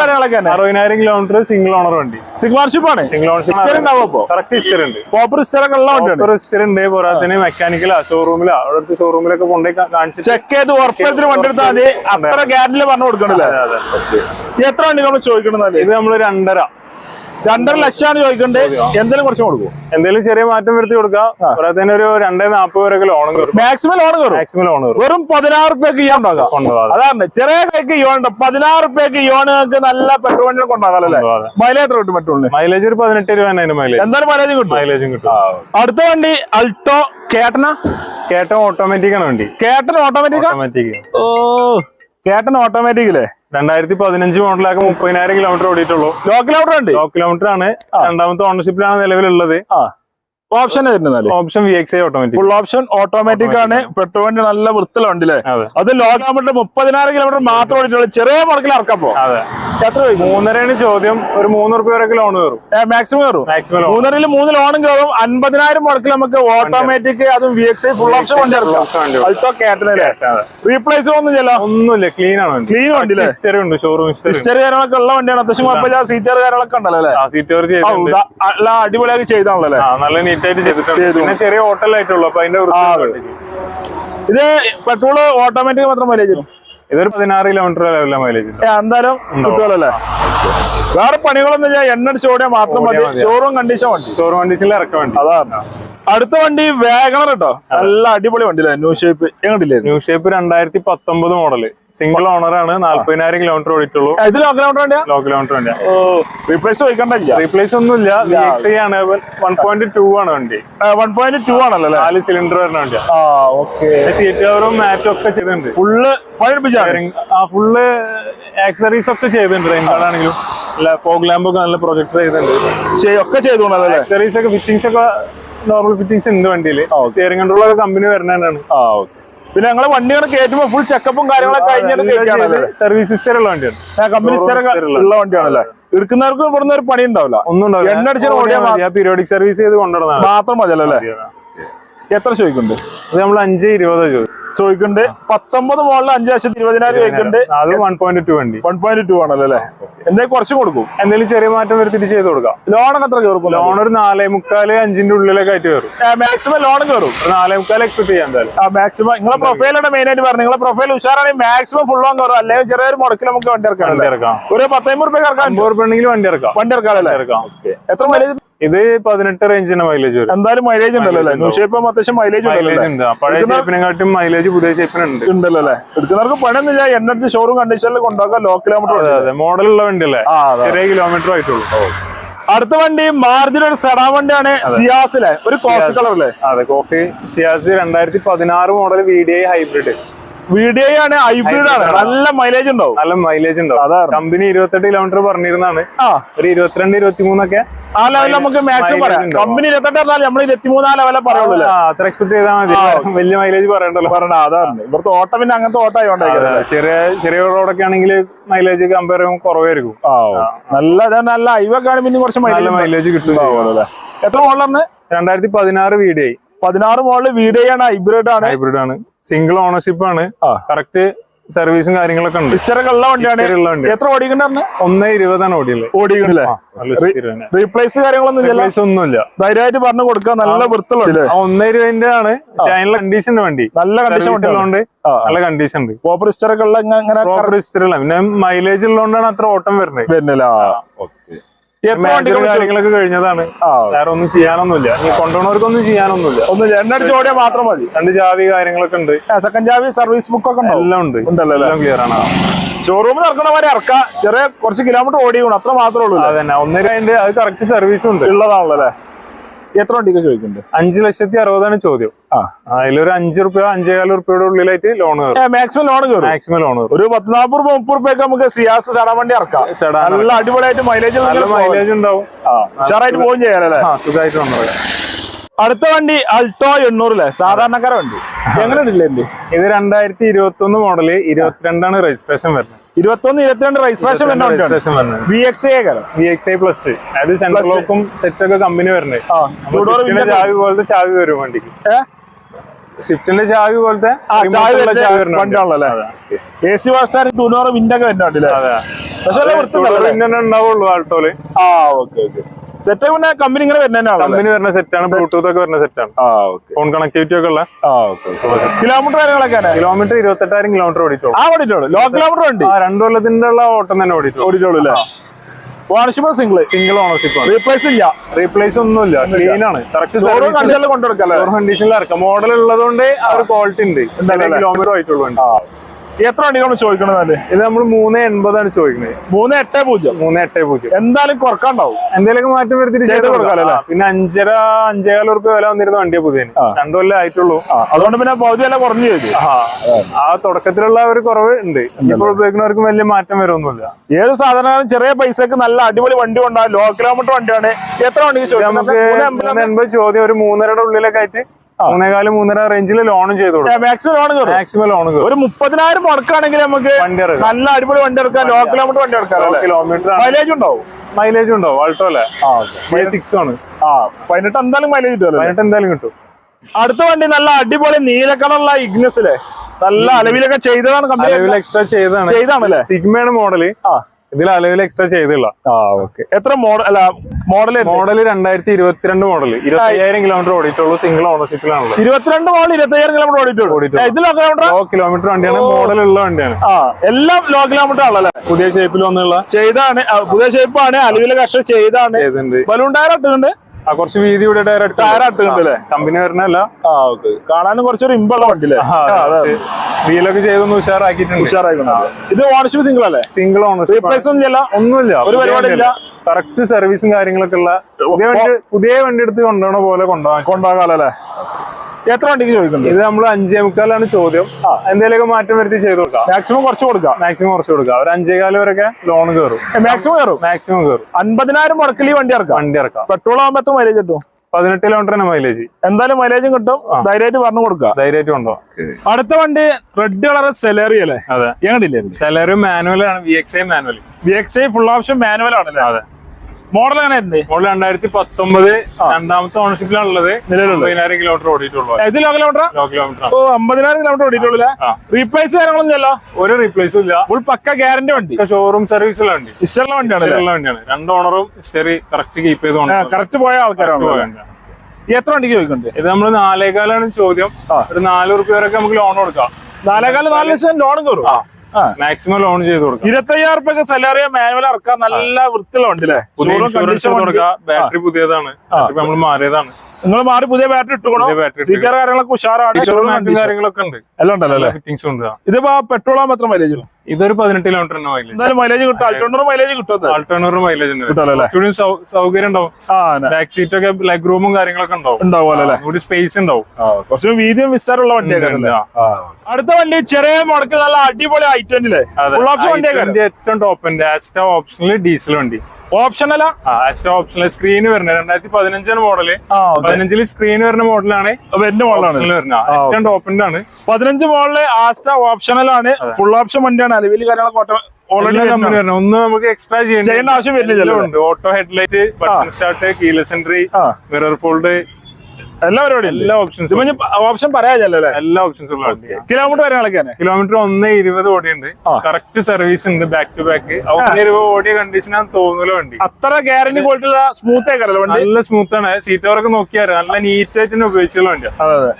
കാര്യങ്ങളൊക്കെ അറുപതിനായിരം കിലോമീറ്റർ സിംഗിൾ ഓണർ വണ്ടി. സിഗ്മാർഷിപ്പ് ആണ്? സിംഗിൾ കറക്റ്റ് ഹിസ്റ്റർ ഉണ്ട്. പ്രോപ്പർ ഹിസ്റ്റർ ഒക്കെ ഉള്ള വണ്ടിയാണ്. ഹിസ്റ്റർ ഉണ്ട്. പോരാത്തിന് മെക്കാനിക്കലാ ഷോറൂമിലാ അവിടെ അടുത്ത് ഷോറൂമിലൊക്കെ കൊണ്ടുപോയി കാണിച്ചു ചെക്ക് ചെയ്ത് ഉറപ്പത്തിന് വണ്ടി എടുത്താൽ മതി. അത്ര ഗ്യാരണ്ടിൽ പറഞ്ഞു കൊടുക്കണല്ലേ. എത്ര വണ്ടി നമ്മൾ ചോദിക്കണമെന്നല്ലേ ഇത് നമ്മൾ രണ്ടര. രണ്ടര ലക്ഷമാണ് ചോദിക്കണ്ടേ? എന്തെങ്കിലും കുറച്ച് കൊടുക്കും. എന്തെങ്കിലും ചെറിയ മാറ്റം വരുത്തി കൊടുക്കാം. ഒരു രണ്ടേ നാപ്പത് വരെ ലോൺ കയറും. മാക്സിമം ലോൺ കയറും. മാക്സിമം ലോൺ കയറും. വെറും പതിനാറ് റുപ്യക്ക് ഇയോൺ അതാണ് ചെറിയ കൈക്ക് ഇയോൺ ഉണ്ട്. പതിനാറ് റുപ്യക്ക് ഇയോൺ നിങ്ങൾക്ക് നല്ല പെട്രോൾ വണ്ടികൾ കൊണ്ടാകാം മൈലേജ് എത്ര കിട്ടും പെട്രോളിന് മൈലേജ് ഒരു പതിനെട്ട് രൂപ മൈലേജ് എന്തായാലും മൈലേജും കിട്ടും. മൈലേജും കിട്ടും അടുത്ത വണ്ടി അൾട്ടോ കേട്ടന കേട്ടൻ ഓട്ടോമാറ്റിക് ആണ് വണ്ടി. കേട്ടൻ ഓട്ടോമാറ്റിക് ഓട്ടോമാറ്റിക് ഓ കേട്ടൻ ഓട്ടോമാറ്റിക് അല്ലേ രണ്ടായിരത്തി പതിനഞ്ച് മോഡലാകെ മുപ്പതിനായിരം കിലോമീറ്റർ ഓടിയിട്ടുള്ളൂ. ലോക്കൽ കിലോമീറ്റർ ഉണ്ട്. ലോ കിലോമീറ്റർ ആണ്. രണ്ടാമത്തെ ഓണർഷിപ്പിലാണ് നിലവിലുള്ളത്. ആ. Option option V X automatic full option automatic ആണ്. പെട്രോൾ വണ്ടി നല്ല വൃത്തിയുള്ള വണ്ടി അല്ലേ അതെ ലോ കിലോമീറ്റർ മുപ്പതിനായിരം കിലോമീറ്റർ മാത്രം ഓടിയിട്ടുള്ളൂ. ചെറിയ മുടക്കിൽ ഇറക്കാൻ പോ അതെ. എത്ര മൂന്നരയാണ് ചോദ്യം. ഒരു മൂന്ന് റുപ്യ വരെ ലോൺ കയറും. മാക്സിമം കയറും. മാക്സിമം മൂന്നരയിൽ മൂന്ന് ലോണും കയറും. അൻപതിനായിരം മുടക്കിൽ നമുക്ക് ഓട്ടോമാറ്റിക് അതും വി എക്സ് ഫുൾ ഓപ്ഷൻ വണ്ടി ഇറക്കാം. അൾട്ടോ കേട്ടനല്ലേ. റീപ്ലേസ് ഒന്നും ചെല്ലോ ഒന്നുമില്ല. ക്ലീൻ ആണ് ക്ലീൻ വണ്ടി ഹിസ്റ്ററി ഉണ്ട്. ഷോറൂം ഹിസ്റ്ററി കാര്യങ്ങളൊക്കെ ഉള്ള വണ്ടിയാണ്. അത്യാവശ്യം കുഴപ്പമില്ല. സീറ്റർ കാര്യങ്ങളൊക്കെ ഉണ്ടല്ലോ അല്ലേ? ആ സീറ്റ് കവർ ആ, അല്ല അടിപൊളിയാക്കി ചെയ്താണല്ലോ നല്ല നീറ്റ് ആയിട്ട് ചെയ്തിട്ടുണ്ട്. ചെയ്തു. പിന്നെ ചെറിയ ഹോട്ടലായിട്ടുള്ളൂ അപ്പൊ അതിന്റെ ഇത് പെട്രോൾ ഓട്ടോമാറ്റിക് മാത്രം മൈലേജ് ഇതൊരു പതിനാറ് കിലോമീറ്റർ മൈലേജ് എന്തായാലും കിട്ടുമല്ലോ വേറെ പണികളൊന്നും ഞാൻ എണ്ണ അടിച്ച് ഓടിയാൽ മാത്രം മതി. ഷോറൂം കണ്ടീഷൻ വണ്ടി. ഷോറൂം കണ്ടീഷനിൽ ഇറക്കാൻ വേണ്ടി. അതാണ് അടുത്ത വണ്ടി വേഗണർ കേട്ടോ. നല്ല അടിപൊളി വണ്ടി ന്യൂ ഷേപ്പ് എങ്ങോട്ടില്ലേ ന്യൂ ഷേപ്പ് രണ്ടായിരത്തി പത്തൊമ്പത് മോഡൽ സിംഗിൾ ഓണർ ആണ് നാല്പതിനായിരം കിലോമീറ്റർ ഓടിയിട്ടുള്ളൂ. ഇത് ലോ കിലോമീറ്റർ വണ്ടിയാ ലോ കിലോമീറ്റർ വണ്ടിയാ റീപ്ലേസ് ചോദിക്കണ്ടില്ല റീപ്ലേസ് ഒന്നുമില്ല. വി എക്സ് ഐ ആണ്. വൺ പോയിന്റ് ടു ആണ് വണ്ടി. വൺ പോയിന്റ് ടു ആണല്ലോ നാല് സിലിണ്ടർ വരുന്ന വണ്ടിയാ. ഓക്കെ സീറ്റ് കവറും മാറ്റും ഒക്കെ ചെയ്തിട്ടുണ്ട്. ഫുള്ള് ആ ഫുള്ള് ആക്സറീസ് ഒക്കെ ചെയ്തിട്ടുണ്ട്. റെയിൻകാർഡാണെങ്കിലും ഫോഗ് ലാമ്പ് ഒക്കെ നല്ല പ്രൊജക്ട് ചെയ്തിട്ടുണ്ട്. ഒക്കെ അല്ലേ? ആക്സറീസ് ഒക്കെ ഫിറ്റിംഗ്സ് ഒക്കെ നോർമൽ ഫിറ്റിംഗ്സ് ഉണ്ട് വണ്ടിയിൽ സ്റ്റിയറിംഗ് കൺട്രോൾ ഒക്കെ കമ്പനി വരുന്നതാണ് ആ ഓക്കെ പിന്നെ വണ്ടി വണ്ടികൾ കയറ്റുമ്പോ ഫുൾ ചെക്കപ്പും കാര്യങ്ങളൊക്കെ കയറ്റിയാണല്ലേ സർവീസ് സിസ്റ്റർ ഉള്ള വണ്ടിയാണ്. കമ്പനി ഉള്ള വണ്ടിയാണല്ലേ? എടുക്കുന്നവർക്ക് ഇവിടുന്ന് ഒരു പണി ഉണ്ടാവില്ല. ഒന്നും എണ്ണ അടിച്ചാൽ ഓടിയാൽ പീരിയോഡിക് സർവീസ് ചെയ്ത് കൊണ്ടുവന്നതാണ് മാത്രം മതിയല്ലേ അല്ലേ? എത്ര ചോദിക്കുന്നുണ്ട്? നമ്മൾ അഞ്ച് ഇരുപത് ചോദിക്കുന്നുണ്ട്. പത്തൊമ്പത് മോളിൽ അഞ്ചു ലക്ഷത്തി ഇരുപതിനായിരം ചോദിക്കുന്നുണ്ട്. അത് വൺ പോയിന്റ് ടു വണ്ടി. വൺ പോയിന്റ് ടു ആണല്ലോ അല്ലേ? എന്തായാലും കുറച്ച് കൊടുക്കും. എന്തെങ്കിലും ചെറിയ മാറ്റം വരുത്തിട്ട് ചെയ്ത് കൊടുക്കാം. ലോണൊക്കെ എത്ര കയറും? ലോൺ ഒരു നാലേ മുക്കാൽ അഞ്ചിന്റെ ഉള്ളിലൊക്കെ ആയിട്ട് കയറും. മാക്സിമം ലോൺ കയറും. നാലേ മുക്കാൽ എക്സ്പെക്ട് ചെയ്യാൻ എന്തായാലും. മാക്സിമം നിങ്ങളെ പ്രൊഫൈലാണ് മെയിൻ ആയിട്ട് പറഞ്ഞത്. നിങ്ങളെ പ്രൊഫൈൽ ഉഷാറാണെങ്കിൽ മാക്സിമം ഫുൾ ഓൺ കയറും. അല്ലെങ്കിൽ ചെറിയൊരു മുടക്കിൽ നമുക്ക് വണ്ടി ഇറക്കാം വണ്ടി ഇറക്കാം. ഒരു പത്തമ്പത് റുപ്യ ഇറക്കാം. അമ്പത് റുപ്യ ഉണ്ടെങ്കിൽ വണ്ടി ഇറക്കാം. വണ്ടി ഇറക്കാം അല്ലേ? ഇറക്കാം. എത്ര മൈലേജ് ഇത് പതിനെട്ട് റേഞ്ചിന്റെ മൈലേജ് വരും. എന്തായാലും മൈലേജ് ഉണ്ടല്ലോ അല്ലേ? ന്യൂ ഷേപ്പ് അത്യാവശ്യം മൈലേജ് മൈലേജ് ഉണ്ട്. പഴയ ഷേപ്പിനെക്കാട്ടും മൈലേജ് പുതിയ ഷേപ്പിനുണ്ട് ഉണ്ടല്ലോ അല്ലേ? എടുക്കുന്നവർക്ക് പണിയൊന്നുമില്ല. എനർജി ഷോറൂം കണ്ടീഷനിൽ കൊണ്ടുപോകാം ലോ കിലോമീറ്റർ അതെ മോഡലുള്ള വണ്ടിയല്ലേ. ചെറിയ കിലോമീറ്റർ ആയിട്ടുള്ളൂ. അടുത്ത വണ്ടി മാർജിൻ ഒരു സെഡാ വണ്ടിയാണ് സിയാസിലെ. ഒരു കോഫി കളറല്ലേ അതെ കോഫി സിയാസ് രണ്ടായിരത്തി പതിനാറ് model V D I hybrid V D I ആണ് ഹൈബ്രിഡ് ആണ്. നല്ല മൈലേജ് ഉണ്ടാവും. നല്ല മൈലേജ് ഉണ്ടാവും. കമ്പനി ഇരുപത്തെട്ട് കിലോമീറ്റർ പറഞ്ഞിരുന്നാണ് ആ. ഒരു ഇരുപത്തിരണ്ട് ഇരുപത്തിമൂന്നൊക്കെ ആ ലെവലിൽ നമുക്ക് മാക്സിമം പറയാം. കമ്പനി ഇരുപത്തെട്ട് പറഞ്ഞാൽ നമ്മൾ ഇരുപത്തിമൂന്നാ ലെവലെ പറയുള്ളൂ അത്ര എക്സ്പെക്ട് ചെയ്താൽ മതി. വലിയ മൈലേജ് പറയണ്ടല്ലോ. പറഞ്ഞ അതാണ്. ഇവിടുത്തെ ഓട്ടം പിന്നെ അങ്ങനത്തെ ഓട്ടോ ആയതുകൊണ്ടായിരിക്കും ചെറിയ ചെറിയ റോഡൊക്കെ ആണെങ്കിൽ മൈലേജ് കമ്പയർ ചെയ്യുമ്പോൾ കുറവായിരിക്കും. ആ നല്ല നല്ല ഹൈവൊക്കെ ആണ് പിന്നെ കുറച്ച് നല്ല മൈലേജ് കിട്ടും എത്ര മോഡലാണ് രണ്ടായിരത്തി പതിനാറ് വീഡിയോ പതിനാറ് മോഡൽ വീഡിയോ ആണ് ഹൈബ്രിഡ് ആണ്. ഹൈബ്രിഡ് ആണ്. സിംഗിൾ ഓണർഷിപ്പ് ആണ്. ആ. കറക്റ്റ് സർവീസും കാര്യങ്ങളൊക്കെ ഉണ്ട്. ഉള്ള വണ്ടിയാണ്. എത്ര ഓടിക്കണ്ടെന്ന് ഒന്ന് ഇരുപതാണ് ഓടിയുള്ളത് ഓടിക്കണ്ടല്ലേ. റീപ്ലേസ് കാര്യങ്ങളൊന്നും ഇല്ലല്ലോ? ഒന്നുമില്ല. ധൈര്യമായിട്ട് പറഞ്ഞു കൊടുക്കുക. നല്ല ആ ഒന്നേ ഇരുപതിന്റെ ആണ്. അതിനുള്ള കണ്ടീഷൻ വണ്ടി. നല്ല കണ്ടീഷൻ ഉള്ളതുകൊണ്ട് നല്ല കണ്ടീഷൻ ഉണ്ട്. പ്രോപ്പർ ഹിസ്റ്ററൊക്കെ ഉള്ള പ്രോപ്പർ ഹിസ്റ്ററി ഉള്ള. പിന്നെ മൈലേജ് ഉള്ളതുകൊണ്ടാണ് അത്ര ഓട്ടം വരുന്നത്. വരുന്നില്ല. കാര്യങ്ങളൊക്കെ കഴിഞ്ഞതാണ്. വേറെ ഒന്നും ചെയ്യാനൊന്നുമില്ല. നീ കൊണ്ടുപോണവർക്കൊന്നും ചെയ്യാനൊന്നുമില്ല. ഒന്ന് രണ്ടടി ചോടിയാ മാത്രം മതി. രണ്ട് ചാവി കാര്യങ്ങളൊക്കെ ഉണ്ട്. സെക്കൻഡ് ചാവി സർവീസ് ബുക്ക് ഒക്കെ എല്ലാം ഉണ്ട്. ഉണ്ടല്ലോ എല്ലാം ക്ലിയർ ആണ്. ഷോറൂമിൽ ഇറക്കണവരെ ഇറക്കാം. ചെറിയ കുറച്ച് കിലോമീറ്റർ ഓടിക്കണം അത്ര മാത്രമേ ഉള്ളൂ അത് തന്നെ ഒന്നര അതിന്റെ അത് കറക്റ്റ് സർവീസും ഉണ്ട്. ഉള്ളതാണല്ലോ അല്ലേ? എത്ര വണ്ടിക്ക് ചോദിക്കുന്നുണ്ട് അഞ്ചു ലക്ഷത്തി അറുപതാണ് ചോദ്യം. ആ. അതിലൊരു അഞ്ചു റുപ്യ അഞ്ചേകാൽ റുപ്യയുടെ ഉള്ളിലായിട്ട് ലോൺ മാക്സിമം ലോൺ കയറും മാക്സിമം ലോൺ കയറും ഒരു പത്ത് നാൽപ്പത് രൂപ മുപ്പത് റുപ്യൊക്കെ നമുക്ക് സിയാസ് ചടാൻ വണ്ടി ഇറക്കാം. നല്ല അടിപൊളിയായിട്ട് മൈലേജ് നല്ല മൈലേജ് ഉണ്ടാവും. ഉഷാറായിട്ട് പോവുകയും ചെയ്യാനല്ലേ സുഖമായിട്ട് വന്നത് അടുത്ത വണ്ടി അൾട്ടോ എണ്ണൂറിലെ സാധാരണക്കാര വണ്ടി. എങ്ങനെ ഉണ്ടല്ലേ എന്റെ ഇത് രണ്ടായിരത്തി ഇരുപത്തി ഒന്ന് മോഡൽ ഇരുപത്തിരണ്ടാണ് രജിസ്ട്രേഷൻ വരുന്നത്. ഇരുപത്തൊന്ന് ഇരുപത്തിരണ്ട് രജിസ്ട്രേഷൻ വരുന്ന വണ്ടിയാണ് രജിസ്ട്രേഷൻ വരുന്നത് V X A V X I plus അതായത് സെൻട്രൽ ലോക്കും സെറ്റ് ഒക്കെ കമ്പനി വരുന്നത്. ചാവി പോലത്തെ ചാവി വരും വണ്ടിക്ക്. സ്വിഫ്റ്റിന്റെ ചാവി പോലത്തെ എ സി വാസാൻ ടൂനോറ് വിൻഡൊക്കെ വരുന്നുണ്ടല്ലേ പക്ഷെ ഉണ്ടാവുള്ളൂ ആൾട്ടോൽ. ആ ഓക്കെ ഓക്കെ. സെറ്റ് പിന്നെ കമ്പനി ഇങ്ങനെ വരുന്ന കമ്പനി വരുന്ന സെറ്റാണ് ബ്ലൂടൂത്ത് ഒക്കെ വരുന്ന സെറ്റാണ് ഫോൺ കണക്ടിവിറ്റി ഒക്കെ ഉള്ള. കിലോമീറ്റർ കാര്യങ്ങളൊക്കെ കിലോമീറ്റർ ഇരുപത്തെട്ടായിരം കിലോമീറ്റർ ഓടിച്ചോളൂ ആ ഓടിയിട്ടുള്ളൂ. ലോ കിലോമീറ്റർ ഉണ്ട് രണ്ടു കൊല്ലത്തിന്റെ ഉള്ള ഓട്ടം തന്നെ ഓടിച്ചോളൂ ഓണർഷിപ്പ് അല്ലേ? വാണിഷിപ്പ് സിംഗിൾ സിംഗിൾ ഓണർഷിപ്പ് റീപ്ലേസ് ഇല്ല? റീപ്ലേസ് ഒന്നുമില്ല. ക്ലീൻ ആണ്. കറക്റ്റ് സർവീസ് കണ്ടീഷനിൽ ഇറക്കാം മോഡൽ ഉള്ളതുകൊണ്ട് ആ ഒരു ക്വാളിറ്റി ഉണ്ട്. കിലോമീറ്റർ ആയിട്ടുള്ളൂ എത്ര വണ്ടികളാണ് ചോദിക്കണത് ഇത് നമ്മൾ മൂന്ന് എൺപതാണ് ചോദിക്കുന്നത് മൂന്ന് എട്ട് പൂജ്യം. മൂന്ന് എട്ട് പൂജ്യം. എന്തായാലും കുറക്കാണ്ടാവും. എന്തെങ്കിലും മാറ്റം വരുത്തിട്ട് ചെയ്ത് അല്ലേ? പിന്നെ അഞ്ചര അഞ്ചേകാൽ ഉറുപ്പ്യ വില വന്നിരുന്ന വണ്ടിയെ പുതിയ രണ്ടു കൊല്ലം ആയിട്ടുള്ളൂ. അതുകൊണ്ട് പിന്നെ പകുതി വില കുറഞ്ഞു ചോദിച്ചു ആ തുടക്കത്തിലുള്ള ഒരു കുറവ് ഉണ്ട്. ഇപ്പോൾ ഉപയോഗിക്കുന്നവർക്കും വലിയ മാറ്റം വരുമൊന്നുമില്ല. ഏത് സാധനങ്ങളും ചെറിയ പൈസക്ക് നല്ല അടിപൊളി വണ്ടി കൊണ്ടാ ലോ കിലോമീറ്റർ വണ്ടിയാണ്. എത്ര വണ്ടി ചോദിക്കും നമുക്ക് എൺപത് ചോദ്യം ഒരു മൂന്നരയുടെ ഉള്ളിലൊക്കെ ആയിട്ട് മൂന്നേകാൽ മൂന്നര റേഞ്ചിൽ ലോണും ചെയ്തു കൊടുക്കും. മാക്സിമം ലോൺ കയറും. മാക്സിമം ലോൺ ഒരു മുപ്പതിനായിരം മുടക്കാണെങ്കിൽ നമുക്ക് വണ്ടി നല്ല അടിപൊളി വണ്ടി എടുക്കാം ലോ കിലോമീറ്റർ വണ്ടി എടുക്കാം കിലോമീറ്റർ മൈലേജ് ഉണ്ടാവും. മൈലേജ് ഉണ്ടോ ആൾട്ടോ അല്ലേ? സിക്സ് ആണ്. ആ പതിനെട്ട് എന്തായാലും മൈലേജ് കിട്ടുമല്ലോ പതിനെട്ട് എന്തായാലും കിട്ടും. അടുത്ത വണ്ടി നല്ല അടിപൊളി നീല കളറുള്ള ഇഗ്നസിലെ നല്ല അലവിലൊക്കെ ചെയ്തതാണ് എക്സ്ട്രാ ചെയ്തതാണ്. ചെയ്താണല്ലേ സിഗ്മയാണ് മോഡൽ ആ. ഇതിൽ അലവിൽ എക്സ്ട്രാ ചെയ്തില്ല. ആ ഓക്കെ എത്ര മോഡൽ അല്ല മോഡൽ മോഡൽ രണ്ടായിരത്തി ഇരുപത്തിരണ്ട് മോഡൽ ഇരുപത്തയ്യായിരം കിലോമീറ്റർ ഓടിയിട്ടുള്ളൂ. സിംഗിൾ ഓണർഷിപ്പിലാണല്ലോ ഇരുപത്തിരണ്ട് മോഡൽ ഇരുപത്തയ്യായിരം കിലോമീറ്റർ ഓടിയിട്ടുള്ളൂ. ഓടിയിട്ടുള്ളൂ. ഇത് ലോ കിലോമീറ്റർ ലോ കിലോമീറ്റർ വണ്ടിയാണ്. മോഡൽ ഉള്ള വണ്ടിയാണ്. ആ എല്ലാം ലോ കിലോമീറ്റർ ആണല്ലേ? പുതിയ ഷേപ്പിൽ വന്നുള്ള. ചെയ്താണ് പുതിയ ഷേപ്പാണ് അലവിലെ കഷ്ട ചെയ്താണ്. ബലൂൺ ടയർ ആ കുറച്ച് വീതി ഇവിടെ ഡയറക്റ്റ് ടയർ ഇട്ടുണ്ട് കമ്പനി വരണല്ല ആ ഓക്കെ. കാണാനും കുറച്ചൊരു ഇമ്പുള്ള വണ്ടി വീലൊക്കെ ചെയ്തൊന്ന് ഉഷാറാക്കിയിട്ടുണ്ട്. ഉഷാറായിട്ടുണ്ട്. ഇത് ഓണർഷിപ്പ് സിംഗിൾ അല്ലേ? സിംഗിൾ ഓണർഷിപ്പ് റീപ്ലേസ് ഒന്നും ഒന്നുമില്ല. ഒരു പരിപാടിയില്ല. കറക്റ്റ് സർവീസും കാര്യങ്ങളൊക്കെ ഉള്ള പുതിയ വണ്ടി പുതിയ വണ്ടി എടുത്ത് കൊണ്ടുപോകണ പോലെ കൊണ്ടുപോകാൻ കൊണ്ടാകാലല്ലേ എത്ര വണ്ടിക്ക് ചോദിക്കുന്നത് ഇത് നമ്മൾ അഞ്ചേ മുക്കാലാണ് ചോദ്യം. എന്തെങ്കിലുമൊക്കെ മാറ്റം വരുത്തി ചെയ്ത് കൊടുക്കാം. മാക്സിമം കുറച്ച് കൊടുക്കാം. മാക്സിമം കുറച്ച് കൊടുക്കാം. ഒരു അഞ്ചേ കാലം വരെയൊക്കെ ലോൺ കയറും മാക്സിമം കയറും മാക്സിമം കയറും അൻപതിനായിരം മുടക്കിൽ വണ്ടി ഇറക്കാം? വണ്ടി ഇറക്കാം. പെട്രോൾ ആകുമ്പോൾ എത്ര മൈലേജ് കിട്ടും? പതിനെട്ട് കിലോമീറ്ററിന് മൈലേജ് എന്തായാലും മൈലേജും കിട്ടും. ധൈര്യമായിട്ട് പറഞ്ഞു കൊടുക്കുക. ധൈര്യമായിട്ട് കൊണ്ടോ? അടുത്ത വണ്ടി റെഡ് കളർ സെലറി അല്ലേ? അതെ. ഞങ്ങളില്ലേ സെലറി മാനുവൽ ആണ്. V X I manual V X I full option manual ആണല്ലേ? അതെ. മോഡൽ എങ്ങനെ ഉണ്ട് മോഡൽ രണ്ടായിരത്തി പത്തൊമ്പത് രണ്ടാമത്തെ ഓണർഷിപ്പിലാണ് ഉള്ളത് ഒമ്പതിനായിരം കിലോമീറ്റർ ഓടിയിട്ടുള്ളൂ ഇത് ലോ കിലോമീറ്റർ ലോ കിലോമീറ്റർ ഓ അമ്പതിനായിരം കിലോമീറ്റർ ഓടിയിട്ടുള്ളൂ. റീപ്ലേസ് കാര്യങ്ങളൊന്നും ഇല്ല ഒരു റീപ്ലേസും ഇല്ല. ഫുൾ പക്ക ഗ്യാരണ്ടി വണ്ടി. ഷോറൂം സർവീസുള്ള വണ്ടി. ഇഷ്ടമുള്ള വണ്ടിയാണ് ഇഷ്ടമുള്ള വണ്ടിയാണ്. രണ്ട് ഓണറും സ്റ്റെറി കറക്റ്റ് കീപ്പ് ചെയ്ത് കൊണ്ടുപോകും. കറക്റ്റ് പോയ ആൾക്കാരാണ്. എത്ര വണ്ടിക്ക് ചോദിക്കുന്നുണ്ട്? ഇത് നമ്മൾ നാലേകാലാണ് ചോദ്യം. ഒരു നാല് റുപ്യ വരെയൊക്കെ നമുക്ക് ലോൺ കൊടുക്കാം. നാലേകാലം നാല് ലക്ഷം ലോൺ കയറും മാക്സിമം ലോൺ ചെയ്ത് കൊടുക്കാം. ഇരുപത്തയ്യായിരം റുപ്യ സലാറിയ മാനുവൽ ഇറക്കാൻ നല്ല വൃത്തിയുള്ള വണ്ടി. അല്ലേ ബാറ്ററി പുതിയതാണ്. നമ്മൾ മാറിയതാണ്. നിങ്ങൾ മാറി പുതിയ ബാറ്ററി ഇട്ടുകൊണ്ടോ സീറ്റർ കാര്യങ്ങളൊക്കെ ഉഷാറാണ്. കാര്യങ്ങളൊക്കെ ഉണ്ട്. എല്ലാം ഉണ്ടല്ലോ അല്ലേ? ഫിറ്റിംഗ്സ് ഉണ്ട്. ഇതിപ്പോ പെട്രോൾ മാത്രം മൈലേജ് ഇതൊരു പതിനെട്ട് കിലോമീറ്റർ മൈലേജ് എന്തായാലും മൈലേജ് കിട്ടും. മൈലേജ് മൈലേജ് കുറച്ചുകൂടി സൗകര്യം ഉണ്ടാവും. ബാക്ക് സീറ്റ് ഒക്കെ ലെഗ് റൂമും കാര്യങ്ങളൊക്കെ ഉണ്ടാവും. സ്പേസ് ഉണ്ടാവും. കുറച്ച് വീതിയും വിസ്താരമുള്ള വണ്ടിയൊക്കെ അടുത്ത വണ്ടി ചെറിയ മുടക്ക് നല്ല അടിപൊളി ഐ ട്വന്റിലെ ഏറ്റവും ടോപ്പ് ഉണ്ട്. ആസ്റ്റ ഓപ്ഷനിൽ ഡീസൽ വണ്ടി. ഓപ്ഷനല്ല ആസ്റ്റ ഓപ്ഷനിൽ സ്ക്രീൻ വരുന്നത്. രണ്ടായിരത്തി പതിനഞ്ചാണ് മോഡൽ പതിനഞ്ചിൽ സ്ക്രീൻ വരുന്ന മോഡലാണ് എന്റെ മോഡലാണ് ഏറ്റവും ടോപ്പിന്റെ ആണ്. പതിനഞ്ച് മോഡൽ ആസ്റ്റ ഓപ്ഷണലാണ് ഫുൾ ഓപ്ഷൻ വണ്ടിയാണ്. അലവിൽ കാര്യങ്ങളൊക്കെ ഓൾറെഡി ഒന്ന് നമുക്ക് എക്സ്ട്രാ ചെയ്യേണ്ട ആവശ്യം വരുന്നില്ലല്ലോ. ഉണ്ട്. Auto headlight button start keyless entry mirror fold എല്ലാ പരിപാടിയും എല്ലാ ഓപ്ഷൻസ് ഓപ്ഷൻ പറയാല്ലേ എല്ലാ ഓപ്ഷൻസും ഉള്ള കിലോമീറ്റർ കാര്യങ്ങളൊക്കെ കിലോമീറ്റർ ഒന്ന് ഇരുപത് ഓടിയുണ്ട്. ഉണ്ട് കറക്റ്റ് സർവീസ് ഉണ്ട് ബാക്ക് ടു ബാക്ക് ഒന്ന് ഇരുപത് ഓടിയ കണ്ടീഷനാണ് തോന്നൂല വണ്ടി. അത്ര ഗ്യാരണ്ടി ക്വാളിറ്റി സ്മൂത്ത് ആയിക്കാരല്ലോ നല്ല സ്മൂത്ത് ആണ്. സീറ്റ് കവറൊക്കെ നോക്കിയാൽ നല്ല നീറ്റ് ആയിട്ട് ഉപയോഗിച്ചുള്ള വണ്ടിയാണ് അതെ അതെ.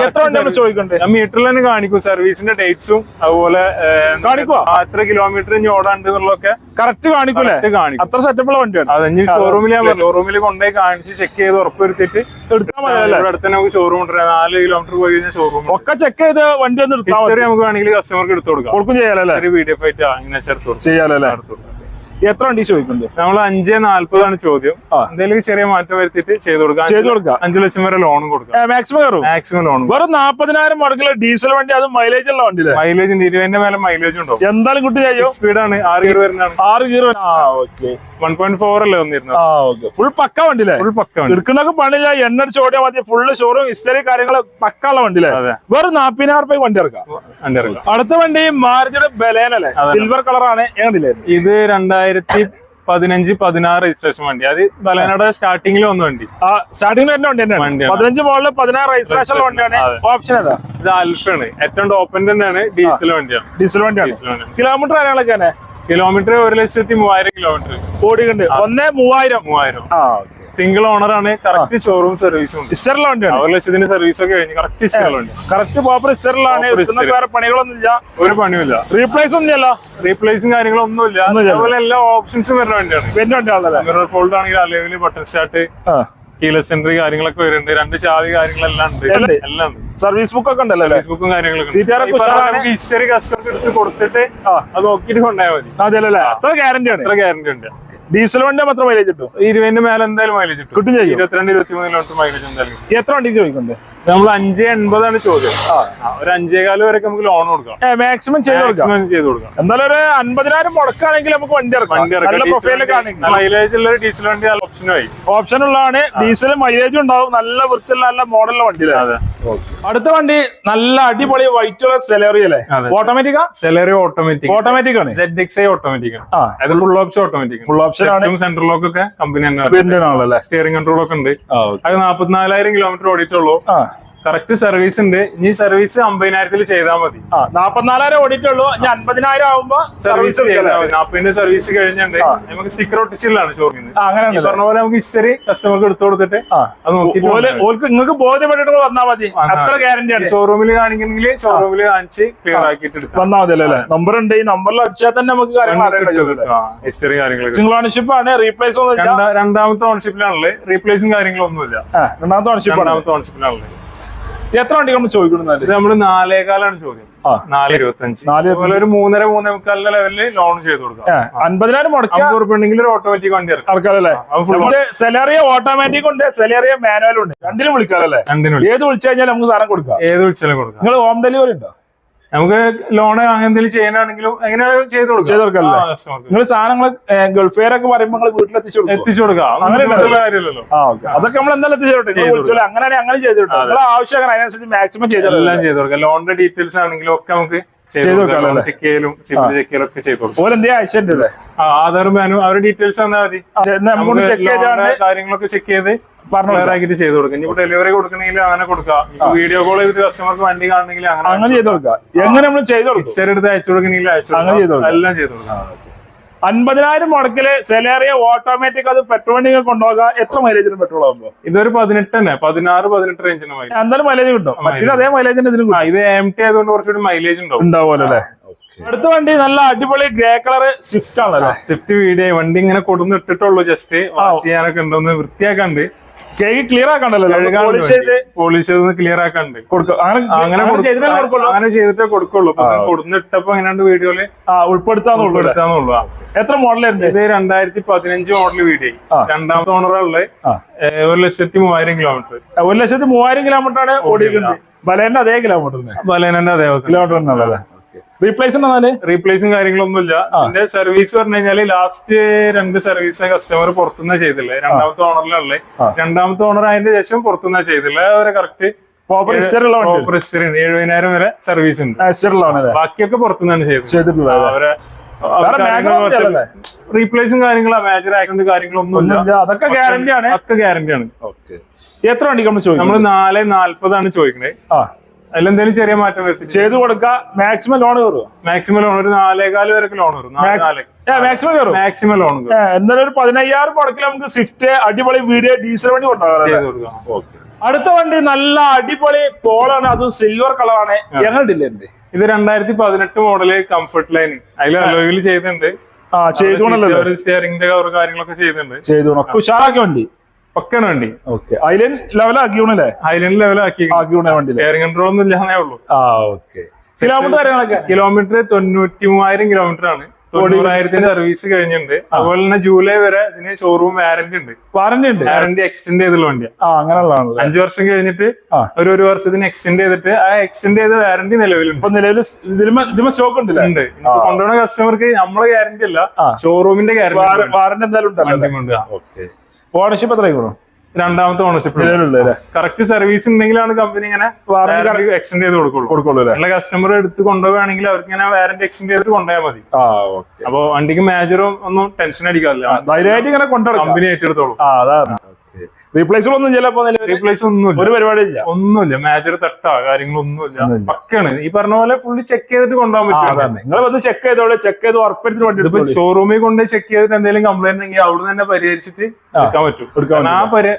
എത്ര വണ്ടി നമ്മൾ ചോദിക്കണ്ടേ? മീറ്ററിൽ തന്നെ കാണിക്കും സർവീസിന്റെ ഡേറ്റ്സും അതുപോലെ കാണിക്കുവോ? എത്ര കിലോമീറ്റർ ഇനി ഓടാണ്ട് എന്നുള്ളതൊക്കെ കറക്റ്റ് കാണിക്കൂലേ കാണിക്കും. അത്ര സെറ്റപ്പുള്ള വണ്ടിയാണ്. അതെ ഷോറൂമിൽ ഞാൻ ഷോറൂമിൽ കൊണ്ടുപോയി കാണിച്ച് ചെക്ക് ചെയ്ത് ഉറപ്പുവരുത്തിട്ട് എടുത്താൽ മതി അടുത്ത് നമുക്ക് ഷോറൂം ഉണ്ട്. നാല് കിലോമീറ്റർ പോയി കഴിഞ്ഞാൽ ഷോറൂം ഒക്കെ ചെക്ക് ചെയ്ത് വണ്ടി ഒന്ന് എടുത്താൽ നമുക്ക് വേണമെങ്കിൽ കസ്റ്റമർക്ക് എടുത്തു കൊടുക്കാം. കൊടുക്കും ചെയ്യാലോ വീഡിയോ ഫൈറ്റ് അങ്ങനെ ചേർത്ത് ചെയ്യാലല്ലേ? ചെയ്യാലോ അല്ലേ. എത്ര വണ്ടി ചോദിക്കുന്നുണ്ട്? നമ്മൾ അഞ്ചേ നാല്പതാണ് ചോദ്യം. എന്തെങ്കിലും ചെറിയ മാറ്റം വരുത്തിട്ട് ചെയ്ത് കൊടുക്കാം. ചെയ്ത് കൊടുക്കാം. അഞ്ചു ലക്ഷം വരെ ലോണും കൊടുക്കാം. മാക്സിമം മാക്സിമം ലോൺ വെറും നാപ്പതിനായിരം മുടക്കുള്ള ഡീസൽ വണ്ടി അത് മൈലേജ് ഉള്ള വണ്ടി മൈലേജ് ഉണ്ട്. ഇരുപതിന്റെ മേലെ മൈലേജ് ഉണ്ടോ? എന്തായാലും കുട്ടി ചെയ്യോ. സ്പീഡാണ് ആറ് ഗിയർ വരുന്നതാണ്. ആറ് ആ ഓക്കെ വൺ പോയിന്റ് ഫോർ അല്ലേ വന്നിരുന്നത്? ആ ഓക്കെ ഫുൾ പക്ക വണ്ടിയിലെ ഫുൾ പക്ക വണ്ടി. എടുക്കുന്നൊക്കെ പണില്ല എണ്ണ അടിച്ച് ഓടിയാൽ മതി. ഫുള്ള് ഷോറൂം ഹിസ്റ്ററി കാര്യങ്ങൾ പക്ക ഉള്ള വണ്ടിയില്ലേ? അതെ. വെറും നാപ്പതിനായിരം രൂപ വണ്ടി ഇറക്കാം വണ്ടി ഇറക്കാം അടുത്ത വണ്ടി മാരുതിയുടെ ബലേനല്ലേ? സിൽവർ കളറാണ് ഇത്? ഇത് രണ്ടായിരത്തി പതിനഞ്ച് പതിനാറ് രജിസ്ട്രേഷൻ വണ്ടി. അത് ബലേനയുടെ സ്റ്റാർട്ടിങ്ങിൽ വന്ന വണ്ടി. ആ സ്റ്റാർട്ടിംഗ് തന്നെ വണ്ടി വണ്ടിയാണ്. പതിനഞ്ച് മോളിൽ പതിനാറ് രജിസ്ട്രേഷൻ വണ്ടിയാണ്. ഓപ്ഷൻ ഏതാ? ഇത് അൽഫാണ് ഏറ്റവും ഓപ്പൺ തന്നെയാണ് ഡീസൽ വണ്ടിയാണ്. ഡീസൽ വണ്ടിയാണ്. കിലോമീറ്റർ കാര്യങ്ങളൊക്കെ തന്നെ? കിലോമീറ്റർ ഒരു ലക്ഷത്തി മൂവായിരം കിലോമീറ്റർ ഓടിക്കുന്നുണ്ട് ഒന്നേ മൂവായിരം. മൂവായിരം. ആ സിംഗിൾ ഓണർ ആണ്. കറക്റ്റ് ഷോറൂം സർവീസും ഇസ്റ്ററിലെ വണ്ടിയാണ് ഒരു ലക്ഷത്തിന് സർവീസ് ഒക്കെ കഴിഞ്ഞ് കറക്റ്റ് ഇസ്റ്ററിലെ വണ്ടി കറക്റ്റ് പ്രോപ്പർ ഇസ്റ്ററിലാണ്. വേറെ പണികളൊന്നും ഇല്ല. ഒരു പണിയുമില്ല. റീപ്ലേസ് ഒന്നും ഇല്ല റീപ്ലേസും കാര്യങ്ങളും ഒന്നും ഇല്ല അതുപോലെ എല്ലാ ഓപ്ഷൻസും വരുന്ന വണ്ടിയാണ്. പിന്നെ വണ്ടിയാണല്ലേ മിറർ ഫോൾഡ് ആണെങ്കിൽ alloy wheel button start keyless entry കാര്യങ്ങളൊക്കെ വരുന്നുണ്ട്. രണ്ട് ചാവി കാര്യങ്ങളെല്ലാം ഉണ്ട്. എല്ലാം സർവീസ് ബുക്ക് ഒക്കെ ഉണ്ടല്ലോ? സർവീസ് ബുക്കും കാര്യങ്ങളൊക്കെ ഹിസ്റ്ററി കസ്റ്റമർക്ക് എടുത്ത് കൊടുത്തിട്ട്. അത് നോക്കിയിട്ട് കൊണ്ടുപോയാൽ മതി. അതെയല്ലേ അത്ര ഉണ്ട് അത്ര ഗ്യാരണ്ടി ഉണ്ട്. ഡീസൽ വണ്ടി മാത്രം മൈലേജ് കിട്ടും ഇരുപതിന്റെ മേലെ എന്തായാലും മൈലേജ് കിട്ടും. കിട്ടും ചെയ്യും. ഇരുപത്തിരണ്ട് ഇരുപത്തി മൂന്ന് കിലോമീറ്റർ മൈലേജ് എന്തായാലും. എത്ര വണ്ടിക്ക് ചോദിക്കുന്നുണ്ട്? നമ്മൾ അഞ്ച് എൺപതാണ് ചോദ്യം. ഒരു അഞ്ചേകാൽ വരെ നമുക്ക് ലോൺ കൊടുക്കാം. മാക്സിമം ചെയ്ത് കൊടുക്കാം. മാക്സിമം ചെയ്ത് കൊടുക്കാം. എന്തായാലും ഒരു അൻപതിനായിരം മുടക്കാണെങ്കിൽ നമുക്ക് വണ്ടി ഇറക്കാം. വണ്ടി നല്ല പ്രൊഫൈലൊക്കെ ആണെങ്കിൽ മൈലേജ് ഉള്ള ഡീസൽ വണ്ടി നല്ല ഓപ്ഷനായി ഓപ്ഷൻ ഉള്ളതാണ്. ഡീസൽ മൈലേജും ഉണ്ടാവും. നല്ല വൃത്തിയുള്ള നല്ല മോഡലുള്ള വണ്ടി അതെ. അടുത്ത വണ്ടി നല്ല അടിപൊളി വൈറ്റ് കളർ സെലറി അല്ലേ. ഓട്ടോമാറ്റിക്കാ സെലറി ഓട്ടോമാറ്റിക് ഓട്ടോമാറ്റിക് ആണ്. സെഡ് എക്സ് ഐ ഓട്ടോമാറ്റിക് ആണ്. Full option automatic full option ആണ്. സെൻട്രൽ ലോക്ക് ഒക്കെ കമ്പനി തന്നെ സ്റ്റിയറിംഗ് കൺട്രോൾ ഒക്കെ ഉണ്ട്. അത് നാപ്പത്തിനാലായിരം കിലോമീറ്റർ ഓടിയിട്ടുള്ളൂ. കറക്റ്റ് സർവീസ് ഉണ്ട്. ഇനി സർവീസ് അമ്പതിനായിരത്തിൽ ചെയ്താൽ മതി. ആ നാപ്പത്തിനാലായിരം ഓടിയിട്ടുള്ളൂ. ഇനി അൻപതിനായിരം ആവുമ്പോ സർവീസ് നാപ്പതിന്റെ സർവീസ് കഴിഞ്ഞുണ്ട് നമുക്ക് സ്റ്റിക്കർ ഒട്ടിച്ചില്ലാണ് അങ്ങനെ പറഞ്ഞ പോലെ നമുക്ക് ഹിസ്റ്ററി കസ്റ്റമർക്ക് എടുത്തു കൊടുത്തിട്ട് നോക്കിയിട്ട് നിങ്ങൾക്ക് ബോധ്യപ്പെട്ടിട്ട് വന്നാൽ മതി. അത്ര ഗ്യാരണ്ടി ആണ്. ഷോറൂമിൽ കാണിക്കുന്നെങ്കിൽ ഷോറൂമിൽ കാണിച്ച് ക്ലിയർ ആക്കിയിട്ട് വന്നാൽ മതി അല്ലേ? നമ്പർ ഉണ്ട്. ഈ നമ്പറിൽ അടിച്ചാൽ തന്നെ നമുക്ക് ഹിസ്റ്ററി കാര്യങ്ങൾ ഓണർഷിപ്പ് ആണ്. റീപ്ലേസ് രണ്ടാമത്തെ ഓണർഷിപ്പിലാണല്ലേ റീപ്ലേസും കാര്യങ്ങളൊന്നുമില്ല രണ്ടാമത്തെ ഓണർഷിപ്പ് രണ്ടാമത്തെ ഓണർഷിപ്പിലാണുള്ളത് എത്ര വണ്ടി നമ്മൾ ചോദിക്കുന്നത് ഇത് നമ്മൾ നാലേകാലാണ് ചോദ്യം. നാല് ഇരുപത്തഞ്ച്. അതുപോലെ ഒരു മൂന്നര മൂന്നേ മുക്കാലിന്റെ ലെവലിൽ ലോൺ ചെയ്ത് കൊടുക്കാം. അൻപതിനായിരം മുടക്കാം ഒരു ഓട്ടോമാറ്റിക് വണ്ടി സെലറിയ ഓട്ടോമാറ്റിക് ഉണ്ട് സെലറിയ മാനുവൽ ഉണ്ട്. രണ്ടിലും വിളിക്കാറല്ലേ രണ്ടിനും ഏത് വിളിച്ചു കഴിഞ്ഞാൽ നമുക്ക് സാധനം കൊടുക്കാം. ഏത് വിളിച്ചാലും കൊടുക്കാം. നിങ്ങൾ ഹോം ഡെലിവറി ഉണ്ടോ? നമുക്ക് ലോൺ അങ്ങനെ എന്തെങ്കിലും ചെയ്യാനാണെങ്കിലും എങ്ങനെയാണെങ്കിലും ചെയ്ത് കൊടുക്കാം. ചെയ്ത്. നിങ്ങൾ സാധനങ്ങൾ ഗൾഫെയറൊക്കെ പറയുമ്പോൾ നിങ്ങൾ വീട്ടിലെത്തിച്ചു കൊടുക്കും എത്തിച്ചു കൊടുക്കാം. അങ്ങനെ അങ്ങനെ കാര്യമല്ലല്ലോ. അതൊക്കെ നമ്മൾ എന്തായാലും എത്തിച്ചു അങ്ങനെ അങ്ങനെ ചെയ്തിട്ടുണ്ട് നിങ്ങളെ ആവശ്യം അതിനനുസരിച്ച് മാക്സിമം ചെയ്തു എല്ലാം ചെയ്ത് കൊടുക്കാം. ലോണിന്റെ ഡീറ്റെയിൽസ് ആണെങ്കിലും ഒക്കെ നമുക്ക് ചെയ്ത് കൊടുക്കാം. കൊടുക്കാം, ലോൺ ചെക്ക് ചെയ്യലും സിബിൽ ചെക്ക് ചെയ്യലും ഒക്കെ ചെയ്ത് കൊടുക്കാം. ഓൽ എന്തേ അയച്ചിട്ടുണ്ട് അല്ലേ? ആ, ആധാറും പാനും അവരുടെ ഡീറ്റെയിൽസ് തന്നാൽ മതി. കാര്യങ്ങളൊക്കെ ചെക്ക് ചെയ്ത് ആക്കിയിട്ട് ചെയ്ത് കൊടുക്കാം. ഇനി ഡെലിവറി കൊടുക്കണമെങ്കിൽ അങ്ങനെ കൊടുക്കാം. വീഡിയോ കോൾ ചെയ്തിട്ട് കസ്റ്റമർക്ക് വണ്ടി കാണണമെങ്കിൽ അങ്ങനെ അങ്ങനെ ചെയ്ത് കൊടുക്കാം. എങ്ങനെ നമ്മൾ ചെയ്ത് കൊടുക്കും? എടുത്ത് അയച്ചു കൊടുക്കണമെങ്കിൽ അയച്ചു അങ്ങനെ ചെയ്ത്. എല്ലാം ചെയ്ത് കൊടുക്കാം. അൻപതിനായിരം മുടക്കിൽ സെലേറിയ ഓട്ടോമാറ്റിക് അത് പെട്രോൾ വണ്ടി കൊണ്ടുപോകാം. എത്ര മൈലേജിന് പെട്രോൾ ആകുമ്പോ ഇതൊരു പതിനെട്ട് തന്നെ. പതിനാറ് പതിനെട്ട് റേഞ്ചിന് മൈലേജ് എന്തായാലും മൈലേജ് കിട്ടും. മറ്റേ അതേ മൈലേജിന് ഇതിന് ഇത് എം ടി ആയതുകൊണ്ട് കുറച്ചുകൂടി മൈലേജ് ഉണ്ടാവും. ഉണ്ടാവുമല്ലോ അല്ലേ? അടുത്ത വണ്ടി നല്ല അടിപൊളി ഗ്രേ കളർ സ്വിഫ്റ്റ് ആണല്ലോ സ്വിഫ്റ്റ് വീഡിയോ വണ്ടി ഇങ്ങനെ കൊടുന്നിട്ടിട്ടുള്ളൂ ജസ്റ്റ് വാഷ് ചെയ്യാനൊക്കെ ഉണ്ടോന്ന് വൃത്തിയാക്കാണ്ട്. കേക്ക് ക്ലിയർ ആക്കണ്ടല്ലോ പോളിഷ് ചെയ്ത് ക്ലിയർ ആക്കാണ്ട്. കൊടുക്കും. അങ്ങനെ അങ്ങനെ അങ്ങനെ ചെയ്തിട്ടേ കൊടുക്കുള്ളൂ. അങ്ങനെ ഇട്ടപ്പോ എങ്ങനെയാണ്ട് വീഡിയോയിൽ ഉൾപ്പെടുത്താന്നുള്ളൂ? എടുത്താന്നുള്ളൂ എത്ര മോഡൽ ഇത് രണ്ടായിരത്തി പതിനഞ്ച് മോഡൽ വീഡിയോ. രണ്ടാമത്തെ ഓണറുള്ളത് ആ. ഒരു ലക്ഷത്തി മൂവായിരം കിലോമീറ്റർ ഒരു ലക്ഷത്തി മൂവായിരം കിലോമീറ്റർ ആണ് ഓടിയിട്ടുണ്ട്. ബലേന്റെ അതേ കിലോമീറ്ററിന് ബലേനന്റെ അതേ അതേപോലെ കിലോമീറ്റർ എന്നാൽ റീപ്ലേസ് റീപ്ലേസും കാര്യങ്ങളൊന്നുമില്ല. ഇതിന്റെ സർവീസ് പറഞ്ഞു കഴിഞ്ഞാൽ ലാസ്റ്റ് രണ്ട് സർവീസ് കസ്റ്റമർ പുറത്തുനിന്ന് ചെയ്തില്ലേ? രണ്ടാമത്തെ ഓണറിലല്ലേ രണ്ടാമത്തെ ഓണർ അതിന്റെ ശേഷം പുറത്തുനിന്ന് ചെയ്തില്ല? അവരെ കറക്റ്റ് എഴുപതിനായിരം വരെ സർവീസ് ഉണ്ട്. ബാക്കിയൊക്കെ പുറത്തുനിന്നാണ് ചെയ്തിട്ടുള്ളത് അവരെ? റീപ്ലേസും കാര്യങ്ങളാ മേജർ ആക്സിഡന്റ് കാര്യങ്ങളൊന്നും. അതൊക്കെ ഗ്യാരണ്ടി ആണ്. ഒക്കെ ഗ്യാരണ്ടി ആണ്. എത്ര വണ്ടിക്ക് നമ്മൾ ചോദിക്കും നമ്മൾ നാല് നാല്പതാണ് ചോദിക്കുന്നത് ആ. അതിലെന്തെങ്കിലും ചെറിയ മാറ്റം വരുത്തി ചെയ്ത് കൊടുക്കുക മാക്സിമം ലോൺ കയറും. മാക്സിമം ലോൺ ഒരു നാലേകാൽ വരെ ലോൺ വരും മാക്സിമം കയറും. മാക്സിമം ലോൺ എന്നാലും ഒരു പതിനയ്യായിരം മുടക്കിൽ നമുക്ക് സ്വിഫ്റ്റ് അടിപൊളി വീഡിയോ ഡീസൽ വണ്ടി കൊണ്ടുപോകാം ചെയ്ത് കൊടുക്കാം അടുത്ത വണ്ടി നല്ല അടിപൊളി പോളാണ് അതും സിൽവർ കളറാണ് ഞങ്ങൾ ഡില്ലേ ഇത് രണ്ടായിരത്തി പതിനെട്ട് മോഡൽ കംഫർട്ട് ലൈൻ അതിൽ അലോയിൽ ചെയ്തിട്ടുണ്ട്. ആ ചെയ്തോണല്ലോ സ്റ്റിയറിംഗിന്റെ കവർ കാര്യങ്ങളൊക്കെ ചെയ്തിട്ടുണ്ട്. ചെയ്തോണം ഉഷാറാക്കി വണ്ടി. പക്കാണ് വണ്ടി. ഓക്കെ. അതിലും ലെവലാക്കിയോണല്ലേ ഐലൻഡ് ലെവലാക്കി ആക്കി. വണ്ടി സ്റ്റിയറിംഗ് കൺട്രോൾ ഒന്നും ഇല്ലാന്നേ ഉള്ളൂ. ആ ഓക്കെ. കിലോമീറ്റർ കാര്യങ്ങളൊക്കെ? കിലോമീറ്റർ തൊണ്ണൂറ്റി മൂവായിരം കിലോമീറ്റർ ആണ്. തൊണ്ണൂറായിരത്തിന്റെ സർവീസ് കഴിഞ്ഞിട്ടുണ്ട്. അതുപോലെ തന്നെ ജൂലൈ വരെ ഇതിന് ഷോറൂം വാറന്റി ഉണ്ട്. വാറന്റി ഉണ്ട്? വാറന്റി എക്സ്റ്റെൻഡ് ചെയ്തുള്ള വണ്ടിയാണ് ആ അങ്ങനെയുള്ള അഞ്ചു വർഷം കഴിഞ്ഞിട്ട്. ഒരു ഒരു വർഷത്തിന് എക്സ്റ്റെൻഡ് ചെയ്തിട്ട് ആ എക്സ്റ്റെൻഡ് ചെയ്ത വാറന്റി നിലവിലുണ്ട്. ഇപ്പൊ നിലവിൽ സ്റ്റോക്ക് ഉണ്ട്. കൊണ്ടുപോകുന്ന കസ്റ്റമർക്ക് നമ്മളെ ഗ്യാരണ്ടി അല്ല ഷോറൂമിന്റെ ഗ്യാരണ്ടി വാറന്റി എന്തായാലും ഉണ്ടല്ലോ കൊണ്ട് ഓണർഷിപ്പ് എത്ര ആയിക്കോളും രണ്ടാമത്തെ ഓണർഷിപ്പ് കറക്റ്റ് സർവീസ് ഉണ്ടെങ്കിലാണ് കമ്പനി ഇങ്ങനെ വാറന്റി എക്സ്റ്റെൻഡ് ചെയ്ത് കൊടുക്കുള്ളൂ. കൊടുക്കുള്ളൂ അല്ലേ? കസ്റ്റമർ എടുത്ത് കൊണ്ടുപോവുകയാണെങ്കിൽ അവർക്ക് ഇങ്ങനെ വാറന്റി എക്സ്റ്റെൻഡ് ചെയ്തിട്ട് കൊണ്ടുപോയാൽ മതി. അപ്പൊ വണ്ടിക്ക് മേജറും ഒന്നും ടെൻഷൻ അടിക്കാറില്ല. ധൈര്യമായിട്ട് ഇങ്ങനെ കൊണ്ടുനടക്കാം കമ്പനി ഏറ്റെടുത്തോളൂ. റീപ്ലേസുകളൊന്നും ചിലപ്പോ റീപ്ലേസ് ഒന്നും ഒരു പരിപാടി ഇല്ല? ഒന്നുമില്ല. മാജർ തട്ടാ കാര്യങ്ങളൊന്നുമില്ല. പക്കാണ്. ഈ പറഞ്ഞ പോലെ ഫുള്ള് ചെക്ക് ചെയ്തിട്ട് കൊണ്ടുപോകാൻ പറ്റില്ല പറ്റും നിങ്ങൾ വന്ന് ചെക്ക് ചെയ്തോളെ ചെക്ക് ചെയ്ത് ഉറപ്പിച്ചിട്ട് വേണ്ടിട്ട് ഷോറൂമിൽ കൊണ്ട് ചെക്ക് ചെയ്തിട്ട് എന്തെങ്കിലും കംപ്ലൈന്റ് ഉണ്ടെങ്കിൽ അവിടെ തന്നെ പരിഹരിച്ചിട്ട് എടുക്കാൻ പറ്റും. എടുക്കാൻ ആ പരി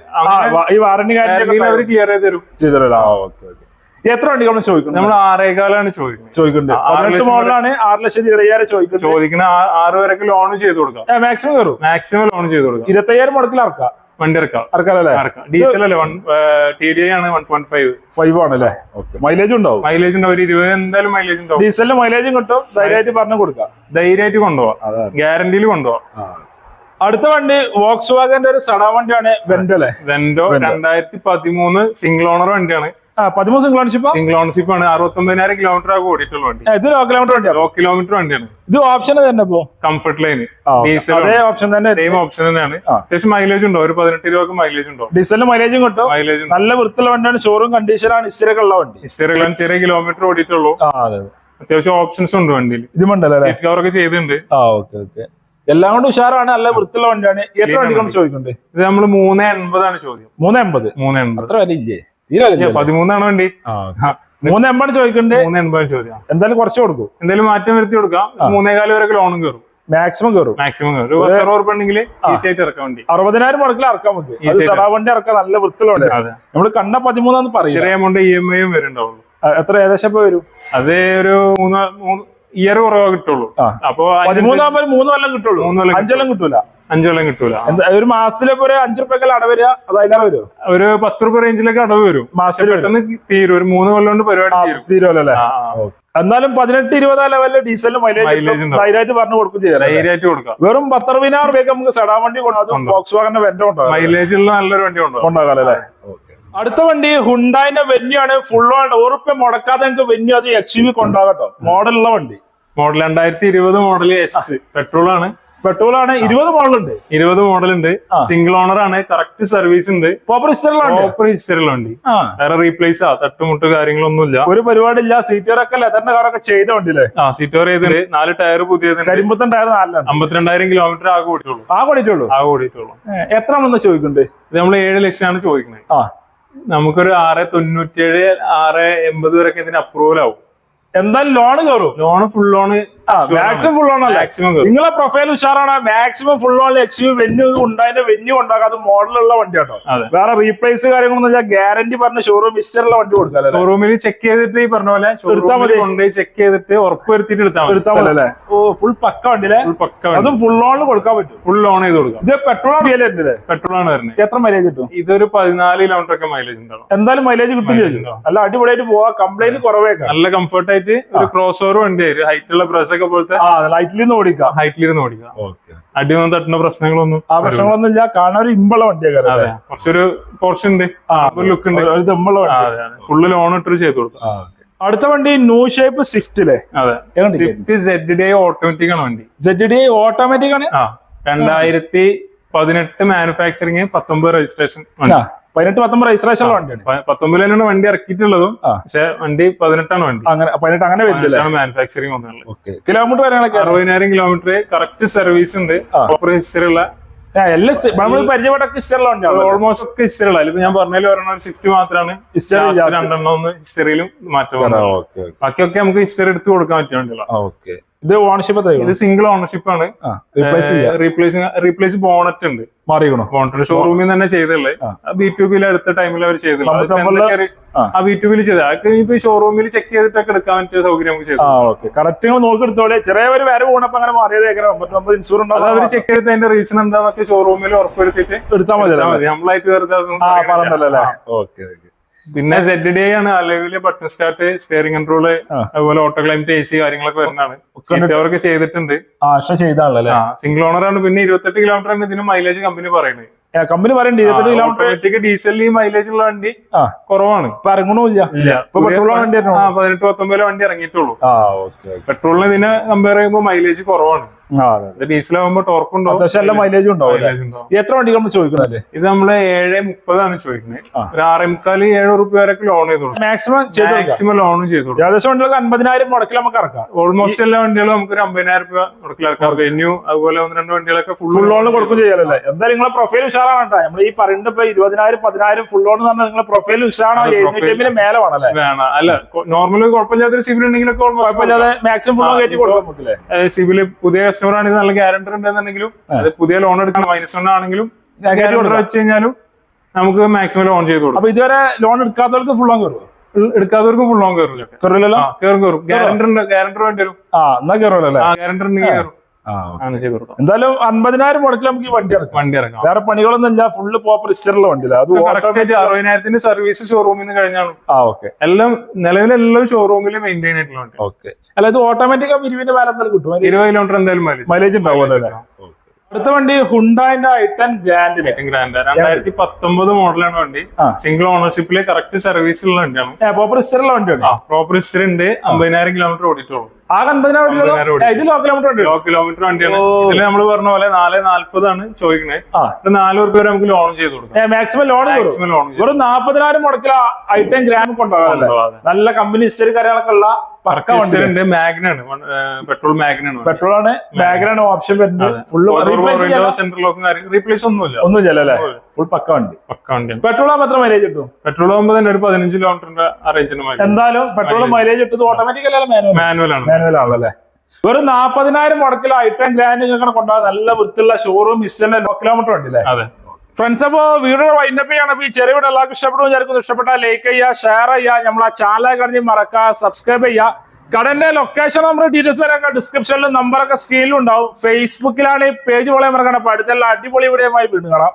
ഈ വാറണ്ടി കാര്യങ്ങളൊക്കെ അവർ ക്ലിയർ ചെയ്ത് തരും. ചെയ്തോളൂ ആ ഓക്കെ ഓക്കെ. എത്ര വണ്ടികൾ ചോദിക്കുന്നത് നമ്മൾ ആറേകാലാണ് ചോദിക്കുന്നത്. ചോദിക്കുന്നത് പതിനെട്ട് മോഡലാണ് ആറ് ലക്ഷത്തി ഇരുപയ്യായിരം ചോദിക്കുന്നത് ചോദിക്കുന്ന ആറ് വരെയൊക്കെ ലോൺ ചെയ്ത് കൊടുക്കാം. മാക്സിമം കയറും. മാക്സിമം ലോൺ ചെയ്ത് കൊടുക്കാം. ഇരുപത്തയ്യായിരം മുടക്കിൽ ഇറക്കാം. വണ്ടി ഇറക്കാം. ഇറക്കാമല്ലേ ഇറക്കാം. ഡീസൽ അല്ലേ? വൺ ടി ഡി ആണ് വൺ പോയിന്റ് ഫൈവ് ഫൈവ് ആണല്ലേ ഓക്കെ മൈലേജ് ഉണ്ടാവും മൈലേജ് ഉണ്ടാവും ഒരു ഇരുപത് എന്തായാലും മൈലേജ് ഉണ്ടാവും. ഡീസലിന് മൈലേജും കിട്ടും. ധൈര്യമായിട്ട് പറഞ്ഞു കൊടുക്കാം. ധൈര്യമായിട്ട് കൊണ്ടുപോവാം. ഗ്യാരണ്ടിയിൽ കൊണ്ടുപോവാം. അടുത്ത വണ്ടി വോക്സ് വാഗന്റെ ഒരു സടാ വണ്ടിയാണ് വെന്റലെ വെൻഡോ രണ്ടായിരത്തി പതിമൂന്ന് സിംഗിൾ ഓണർ വണ്ടിയാണ്. പതിമൂന്ന് സിംഗിൾ ഓണർഷിപ്പ് സിംഗിൾ ഓണർഷിപ്പ് ആണ്. അറുപത്തൊമ്പതിനായിരം കിലോമീറ്റർ ആകെ ഓടിയിട്ടുള്ള വണ്ടി. ഇത് ലോ കിലോമീറ്റർ വണ്ടിയാണ് ലോ കിലോമീറ്റർ വണ്ടിയാണ്. ഇത് ഓപ്ഷൻ തന്നെ ഇപ്പോ? കംഫർട്ട് ലൈൻ ഡീസൽ ഓപ്ഷൻ തന്നെ സെയിം ഓപ്ഷൻ തന്നെയാണ്. അത്യാവശ്യം മൈലേജ് ഉണ്ടോ? ഒരു പതിനെട്ട് രൂപ മൈലേജ് ഉണ്ടോ? ഡീസലിന് മൈലേജും കിട്ടും. മൈലേജ് നല്ല വൃത്തിയുള്ള വണ്ടിയാണ്. ഷോറൂം കണ്ടീഷനാണ് ഇസ്റ്ററൊക്കെ ഉള്ള വണ്ടി. ഹിസ്റ്ററികളാണ് ചെറിയ കിലോമീറ്റർ ഓടിയിട്ടുള്ളൂ. അത്യാവശ്യം ഓപ്ഷൻസ് ഉണ്ട് വണ്ടിയിൽ. ഇത് സീറ്റ് കവറൊക്കെ ചെയ്തിട്ടുണ്ട്. ആ ഓക്കെ ഓക്കെ എല്ലാം കൊണ്ട് ഉഷാറാണ്. നല്ല വൃത്തിയുള്ള വണ്ടിയാണ്. എത്ര വണ്ടികൾ ചോദിക്കുന്നുണ്ട്? ഇത് നമ്മൾ മൂന്ന് എൺപതാണ് ചോദ്യം. മൂന്ന് എൺപത് മൂന്ന് എൺപത് അത്ര വില ഇല്ല. പതിമൂന്നാണ് വണ്ടി? മൂന്ന് എൺപത് ചോദിക്കണ്ടേ? മൂന്ന് എൺപത് ചോദ്യം. എന്തായാലും കുറച്ച് കൊടുക്കും. എന്തായാലും മാറ്റം വരുത്തി കൊടുക്കാം. മൂന്നേകാൽ വരെ ലോണും കയറും. മാക്സിമം കയറും. മാക്സിമം കയറും. ഒരു പത്തറുപത് ഉറുപ്പ ഉണ്ടെങ്കിൽ ഈസി ആയിട്ട് ഇറക്കാൻ വണ്ടി. അറുപതിനായിരം മുടക്കിൽ ഇറക്കാൻ സടാ വണ്ടി ഇറക്കാൻ നല്ല വൃത്തിലുണ്ട് നമ്മൾ നമ്മൾ കണ്ട പതിമൂന്നാന്ന് പറയും ചെറിയ എമൗണ്ട് ഇ എം ഐയും വരുന്നുണ്ടാവുള്ളൂ. എത്ര ഏകദേശം ഇപ്പൊ വരും? അത് ഒരു മൂന്ന് മൂന്ന് ഇയർ കുറവാ കിട്ടുള്ളൂ. അപ്പൊ പതിമൂന്നാകുമ്പോൾ മൂന്ന് കൊല്ലം കിട്ടുള്ളൂ. മൂന്ന് കൊല്ലം അഞ്ചെല്ലാം കിട്ടൂല. അഞ്ചു കൊല്ലം കിട്ടൂല. ഒരു മാസത്തിലൊക്കെ ഒരു അഞ്ചു റുപ്യൊക്കെ അടവ് വരിക? വരും ഒരു പത്ത് റുപ്യ റേഞ്ചിലൊക്കെ അടവ് വരും. മാസത്തിൽ പെട്ടെന്ന് തീരും. ഒരു മൂന്ന് കൊല്ലം കൊണ്ട് പരിപാടി തീരുമല്ലേ. എന്നാലും പതിനെട്ട് ഇരുപതാം ലെവലിൽ ഡീസലിന് മൈലേജ്. ധൈര്യമായിട്ട് പറഞ്ഞു കൊടുക്കും ധൈര്യമായിട്ട് കൊടുക്കാം. വെറും പത്തറുപതിനായിരം രൂപയ്ക്ക് നമുക്ക് സെഡാൻ വണ്ടി കൊണ്ടാകും ഫോക്സ് വാഗന്റെ വെന്റ ഉണ്ടാകും മൈലേജുള്ള നല്ലൊരു വണ്ടി ഉണ്ടാകാം അല്ലേ? അടുത്ത വണ്ടി ഹുണ്ടായിന്റെ വെന്യൂ ആണ്. ഫുൾ ഉറുപ്പ്യ മുടക്കാതെ നിങ്ങൾക്ക് വെന്യൂ അത് എക്സ് യു വി കൊണ്ടാകട്ടോ മോഡലുള്ള വണ്ടി. മോഡൽ രണ്ടായിരത്തി ഇരുപത് മോഡൽ എസ് പെട്രോൾ ആണ്. പെട്രോൾ ആണ് ഇരുപത് മോഡലുണ്ട് ഇരുപത് മോഡൽ ഉണ്ട്. സിംഗിൾ ഓണർ ആണ്. കറക്റ്റ് സർവീസ് ഉണ്ട്. പ്രോപ്പർ ഹിസ്റ്ററിലാണ് പ്രോപ്പർ ഹിസ്റ്ററിലുണ്ട് വേറെ റീപ്ലേസ് ആ. തട്ടുമുട്ട് കാര്യങ്ങളൊന്നുമില്ല. ഒരു പരിപാടി ഇല്ല. സീറ്ററൊക്കെ ലെതറിന്റെ കാറൊക്കെ ചെയ്ത വണ്ടിയില്ലേ ആ സീറ്റ് കവർ ചെയ്തിട്ട് നാല് ടയർ പുതിയത് കരിമ്പത്തൻ ടയർ നാലിലാണ്. അമ്പത്തിരണ്ടായിരം കിലോമീറ്റർ ആകെ ഓടിയിട്ടുള്ളൂ. ആകെ കൊണ്ടിട്ടുള്ളൂ ആകെ ഓടിയിട്ടുള്ളൂ. എത്ര വന്ന് ചോദിക്കുന്നുണ്ട്? ഇത് നമ്മൾ ഏഴ് ലക്ഷമാണ് ചോദിക്കുന്നത്. ആ. നമുക്കൊരു ആറ് തൊണ്ണൂറ്റേഴ് ആറ് എൺപത് വരെയൊക്കെ ഇതിന് അപ്രൂവൽ ആവും. എന്തായാലും ലോണ് കയറും loan full loan maximum full loan maximum നിങ്ങളെ പ്രൊഫൈൽ ഉഷാറാണ്. Maximum full loan X U Venue ഉണ്ടായതിന്റെ venue ഉണ്ടാകാതെ മോഡലുള്ള വണ്ടി കേട്ടോ വേറെ റീപ്ലേസ് കാര്യങ്ങളൊന്നും വെച്ചാൽ ഗ്യാരണ്ടി പറഞ്ഞ ഷോറൂം മിസ്റ്ററുള്ള വണ്ടി കൊടുക്കാം ഷോറൂമിൽ ചെക്ക് ചെയ്തിട്ട് ഈ പറഞ്ഞ പോലെ എടുത്താൽ മതി. കൊണ്ടുപോയി ചെക്ക് ചെയ്തിട്ട് ഉറപ്പ് വരുത്തിട്ട് എടുത്താൽ എടുത്താൽ മതി. അല്ലേ ഓ ഫുൾ പക്ക വണ്ടിയിലെ ഫുൾ പക്ക അതും ഫുൾ ഓണിൽ കൊടുക്കാൻ പറ്റും. ഫുൾ ഓൺ ചെയ്ത് കൊടുക്കാം. ഇത് പെട്രോൾ ഫീൽ ഉണ്ട് പെട്രോൾ ആണ് വരുന്നത്. എത്ര മൈലേജ് കിട്ടും? ഇതൊരു പതിനാല് കിലോമീറ്റർ ഒക്കെ മൈലേജ് ഉണ്ടാവും. എന്തായാലും മൈലേജ് കിട്ടും Mileage അല്ല അടിപൊളിയായിട്ട് പോവാ. കംപ്ലൈന്റ് കുറവേക്കാം നല്ല കംഫർട്ടായിട്ട് ഒരു ക്രോസ് ഓവർ വണ്ടി ആയിരുന്നു ഹൈറ്റ് ബ്രസ് ഒക്കെ പോലത്തെ നിന്ന് ഓടിക്കാം. ഹൈറ്റിലിരുന്ന് ഓടിക്കാം. അടിയൊന്നും തട്ടുന്ന പ്രശ്നങ്ങളൊന്നും ആ പ്രശ്നങ്ങളൊന്നും ഇല്ല. കാണാൻ ഒരു ഇമ്പള വണ്ടിയൊക്കെ അതെ. കുറച്ചൊരു പോർഷൻ ഉണ്ട്. ഒരു ലുക്ക് ഉണ്ട്. ഒരു അതെ ഫുള്ള് ലോൺ ഇട്ടൊരു ചെയ്ത് കൊടുക്കാം. അടുത്ത വണ്ടി ന്യൂ ഷേപ്പ് സ്വിഫ്റ്റിലെ അതെ. സ്വിഫ്റ്റ് സെഡ് ഡേ ഓട്ടോമാറ്റിക് ആണ് വണ്ടി. സെഡ് ഡി ഓട്ടോമാറ്റിക് ആണ്? ആ രണ്ടായിരത്തി പതിനെട്ട് മാനുഫാക്ചറിങ് പത്തൊമ്പത് രജിസ്ട്രേഷൻ പതിനെട്ട് പത്തൊമ്പത് രജിസ്ട്രേഷൻ വണ്ടിയാണ്. പത്തൊമ്പതിലാണ് വണ്ടി ഇറക്കിയിട്ടുള്ളതും. പക്ഷെ വണ്ടി പതിനെട്ടാണ് വണ്ടി. അങ്ങനെ പതിനെട്ട് അങ്ങനെ വരില്ലേ? മാനുഫാക്ചറിങ് വന്നുള്ളത് കിലോമീറ്റർ കാര്യങ്ങളൊക്കെ? അറുപതിനായിരം കിലോമീറ്റർ കറക്റ്റ് സർവീസ് ഉണ്ട്. പ്രോപ്പർ ഹിസ്റ്ററി ഉള്ള. എല്ലാം നമ്മൾ പരിചയപ്പെട്ടൊക്കെ ഹിസ്റ്ററുള്ള വണ്ടിയാണ്? ഓൾമോസ്റ്റ് ഒക്കെ ഹിസ്റ്ററി ഉള്ള. ഇപ്പൊ ഞാൻ പറഞ്ഞാലും ഒരെണ്ണം സ്വിഫ്റ്റ് മാത്രമാണ്. ഹിസ്റ്ററി രണ്ടെണ്ണം ഒന്ന് ഹിസ്റ്ററിയിലും മാറ്റം ബാക്കിയൊക്കെ നമുക്ക് ഹിസ്റ്ററി എടുത്ത് കൊടുക്കാൻ പറ്റിയ വണ്ടികളാണ്. ഓക്കെ. ഇത് ഓണർഷിപ്പ് എത്രയാണ് ഇത് സിംഗിൾ ഓണർഷിപ്പ് ആണ്. റീപ്ലേസ് ചെയ്യാം. റീപ്ലേസ് റീപ്ലേസ് ബോണറ്റ് ഉണ്ട്. മാറിക്കണോ ബോണറ്റ് ഷോറൂമിൽ തന്നെ ചെയ്തല്ലേ. ബി ടു ബിയിൽ അടുത്ത ടൈമിൽ അവർ ചെയ്തല്ലേ ആ. ബി ടു ബിയിൽ ചെയ്തത്. ഇപ്പൊ ഷോറൂമിൽ ചെക്ക് ചെയ്തിട്ടൊക്കെ എടുക്കാൻ പറ്റിയ സൗകര്യം നമുക്ക് ചെയ്തു കറക്റ്റ് നിങ്ങൾ നോക്കിയെടുത്തോളെ ചെറിയ ഒരു വരെ പോണപ്പോ അങ്ങനെ മാറിയത് ഇൻഷുറൻസ് അവർ ചെക്ക് ചെയ്തിട്ട് അതിന്റെ റീസൺ എന്താന്നൊക്കെ ഷോറൂമിൽ ഉറപ്പുവരുത്തിയിട്ട് എടുത്താൽ മതി. നമ്മളായിട്ട് വെറുതെ. പറഞ്ഞല്ലോ ഓക്കെ ഓക്കെ പിന്നെ സെറ്റ് ഡി ആണ് അലവിൽ ബട്ടൺ സ്റ്റാർട്ട് സ്റ്റിയറിംഗ് കൺട്രോൾ അതുപോലെ ഓട്ടോ ക്ലൈമറ്റ് എ സി കാര്യങ്ങളൊക്കെ വരുന്നതാണ് അവർക്ക് ചെയ്തിട്ടുണ്ട്. ചെയ്താണല്ലേ സിംഗിൾ ഓണർ ആണ്. പിന്നെ ഇരുപത്തെട്ട് കിലോമീറ്റർ ആണ് ഇതിന് മൈലേജ് കമ്പനി പറയുന്നത്. കമ്പനി പറയണ്ട ഇരുപത്തെട്ട് കിലോമീറ്റർ ഡീസലിൽ ഈ മൈലേജ് ഉള്ള വണ്ടി കുറവാണ്. ഇപ്പൊ ഇറങ്ങണില്ല പതിനെട്ട് പത്തൊമ്പതിലെ വണ്ടി ഇറങ്ങിയിട്ടുള്ളൂ. പെട്രോളിന് ഇതിനെ കമ്പയർ ചെയ്യുമ്പോൾ മൈലേജ് കുറവാണ്. ആകുമ്പോൾ ടോർക്ക് ഉണ്ടാവും. അത്യാവശ്യം നല്ല മൈലേജും ഉണ്ടാവും എത്ര വണ്ടികൾ നമ്മൾ ചോദിക്കണല്ലേ ഇത് നമ്മൾ ഏഴ് മുപ്പതാണ് ചോദിക്കുന്നത് ഒരു ആറേ മുക്കാൽ ഏഴ് റുപ്യ വരെയൊക്കെ ലോൺ ചെയ്തു മാക്സിമം. മാക്സിമം ലോൺ ചെയ്തു ഏകദേശം വണ്ടികൾക്ക് അമ്പതിനായിരം മുടക്കിൽ നമുക്ക് ഇറക്കാം. ഓൾമോസ്റ്റ് എല്ലാ വണ്ടികളും നമുക്ക് ഒരു അമ്പതിനായിരം രൂപ കൊടുക്കലിറക്കാം വെന്യൂ അതുപോലെ ഒന്ന് രണ്ട് വണ്ടികളൊക്കെ ഫുൾ ലോൺ കൊടുക്കും ചെയ്യാലല്ലേ? എന്തായാലും നിങ്ങളെ പ്രൊഫൈൽ ഉഷാറാണ് കേട്ടോ. നമ്മൾ ഈ പറയുന്നത് ഇപ്പൊ ഇരുപതിനായിരം പതിനായിരം ഫുൾ ലോൺ എന്ന് പറഞ്ഞാൽ നിങ്ങളെ പ്രൊഫൈൽ ഉഷാറാണോ. എഴുന്നൂറ്റി മേലെ വേണല്ലേ വേണം. അല്ല നോർമലി കുഴപ്പമില്ലാത്ത സിവിൽ ഉണ്ടെങ്കിലൊക്കെ കുഴപ്പമില്ലാതെ മാക്സിമം ഫുൾ ലോൺ കയറ്റി കൊടുക്കാൻ സിവിൽ പുതിയ കസ്റ്റമർ ഇത് നല്ല ഗ്യാരണ്ടർ ഉണ്ടെന്നുണ്ടെങ്കിലും അത് പുതിയ ലോൺ എടുക്കണം മൈനസ് വൺ ആണെങ്കിലും ഗ്യാരണ്ടർ വെച്ച് കഴിഞ്ഞാലും നമുക്ക് മാക്സിമം ലോൺ ചെയ്ത് കൊടുക്കും. അപ്പൊ ഇതുവരെ ലോൺ എടുക്കാത്തവർക്ക് ഫുൾ ലോൺ കയറും എടുക്കാത്തവർക്കും ഫുൾ ലോൺ കയറും കയറില്ലല്ലോ? കയറും കയറും. ഗ്യാരണ്ടർ ഉണ്ട് ഗ്യാരണ്ടർ വേണ്ടി വരും. ആ എന്നാ കയറുമല്ലോ ഗ്യാരണ്ടർ ഉണ്ടെങ്കിൽ കയറും. അങ്ങനെ ചെയ്ത് കൊടുക്കാം എന്തായാലും അൻപതിനായിരം മുടക്കിൽ നമുക്ക് ഈ വണ്ടി ഇറക്കാം. വണ്ടി ഇറക്കാം. വേറെ പണികളൊന്നും ഇല്ല ഫുള്ള് പോപ്പർ ഇസ്റ്ററിലെ വണ്ടിയില്ല അത് അറുപതിനായിരത്തിന്റെ സർവീസ് ഷോറൂമിൽ നിന്ന് കഴിഞ്ഞാണ്. ആ ഓക്കെ എല്ലാം നിലവിലെല്ലാം ഷോറൂമിൽ മെയിന്റെയിൻ ആയിട്ടുള്ള വണ്ടി. ഓക്കെ അല്ല ഇത് ഓട്ടോമാറ്റിക് ഇരുവിന്റെ മേലെ എന്തായാലും കിട്ടും. ഇരുപത് കിലോമീറ്റർ എന്തായാലും മൈലേജ് മൈലേജ് ഉണ്ടാവുമല്ലോ അടുത്ത വണ്ടി ഹുണ്ടായിന്റെ ഐ ടെൻ ഗ്രാൻഡ് ഗ്രാൻഡ് രണ്ടായിരത്തി പത്തൊമ്പത് മോഡലാണ് വണ്ടി. സിംഗിൾ ഓണർഷിപ്പിൽ കറക്റ്റ് സർവീസ് ഉള്ള വണ്ടിയാണ്. പ്രോപ്പർ ഹിസ്റ്ററുള്ള വണ്ടിയാണ്. പ്രോപ്പർ ഹിസ്റ്ററി ഉണ്ട്. അമ്പതിനായിരം കിലോമീറ്റർ ഓടിയിട്ടുള്ളൂ. ആകെ അൻപതിനായിരം ഇത് ലോ കിലോമീറ്റർ ലോ കിലോമീറ്റർ വണ്ടിയാണ്. ഇതിൽ നമ്മൾ പറഞ്ഞ പോലെ നാല് നാല്പതാണ് ചോദിക്കുന്നത് നാല് റുപ്യ വരെ നമുക്ക് ലോൺ ചെയ്ത് കൊടുക്കാം. മാക്സിമം ലോൺ മാക്സിമം ലോൺ വെറും നാപ്പതിനായിരം മുടക്കില ഐ ടെൻ ഗ്രാം കൊണ്ടുപോകാം. നല്ല കമ്പനി ഹിസ്റ്ററി കാര്യങ്ങളൊക്കെ ഉള്ള ഉണ്ട് മാഗ്നാണ് പെട്രോൾ മാഗ്നാണ് പെട്രോൾ ആണ്. മാഗ്നാണ് ഓപ്ഷൻ വരുന്നത്. ഫുള്ള് സെൻട്രൽ ലോക്കും റീപ്ലേസ് ഒന്നുമില്ല. ഒന്നും അല്ലേ? ഫുൾ പക്ക വണ്ടി. പക്ക വണ്ടി പെട്രോൾ ആകുമ്പോൾ എത്ര മൈലേജ് കിട്ടും? പെട്രോൾ ആകുമ്പോൾ തന്നെ ഒരു പതിനഞ്ച് കിലോമീറ്ററിന്റെ ആ എന്തായാലും പെട്രോൾ മൈലേജ് കിട്ടുന്നത് ഓട്ടോമാറ്റിക് അല്ല? മാനുവൽ ആണ്. മാനുവൽ ആണല്ലേ വെറും നാപ്പതിനായിരം മുടക്കിൽ ഐറ്റം ഗ്രാൻഡ് ഇങ്ങനെ കൊണ്ടുപോകാൻ നല്ല വൃത്തിയുള്ള ഷോറൂം ഹിസ്റ്ററിന്റെ ലോ കിലോമീറ്റർ ഉണ്ടല്ലേ? അതെ. ഫ്രണ്ട്സ് അപ്പോ വീഡിയോ വൈൻഡപ്പ് ചെയ്യണം. അപ്പൊ ഈ ചെറിയ വീട് എല്ലാവർക്കും ഇഷ്ടപ്പെടും വിചാരിക്കുന്നു. ഇഷ്ടപ്പെട്ടാൽ ലൈക്ക് ചെയ്യുക ഷെയർ ചെയ്യുക നമ്മളെ ചാനൽ കടഞ്ഞ് മറക്കുക സബ്സ്ക്രൈബ് ചെയ്യുക. കടന്റെ ലൊക്കേഷൻ നമ്മൾ ഡീറ്റെയിൽസ് വരെയൊക്കെ ഡിസ്ക്രിപ്ഷനിലും നമ്പറൊക്കെ സ്ക്രീനിലും ഉണ്ടാവും. ഫേസ്ബുക്കിലാണ് ഈ പേജ് പോലെ മറക്കണം അപ്പൊ അടുത്തുള്ള അടിപൊളി വീഡിയോയുമായി വീണ്ടും കാണാം.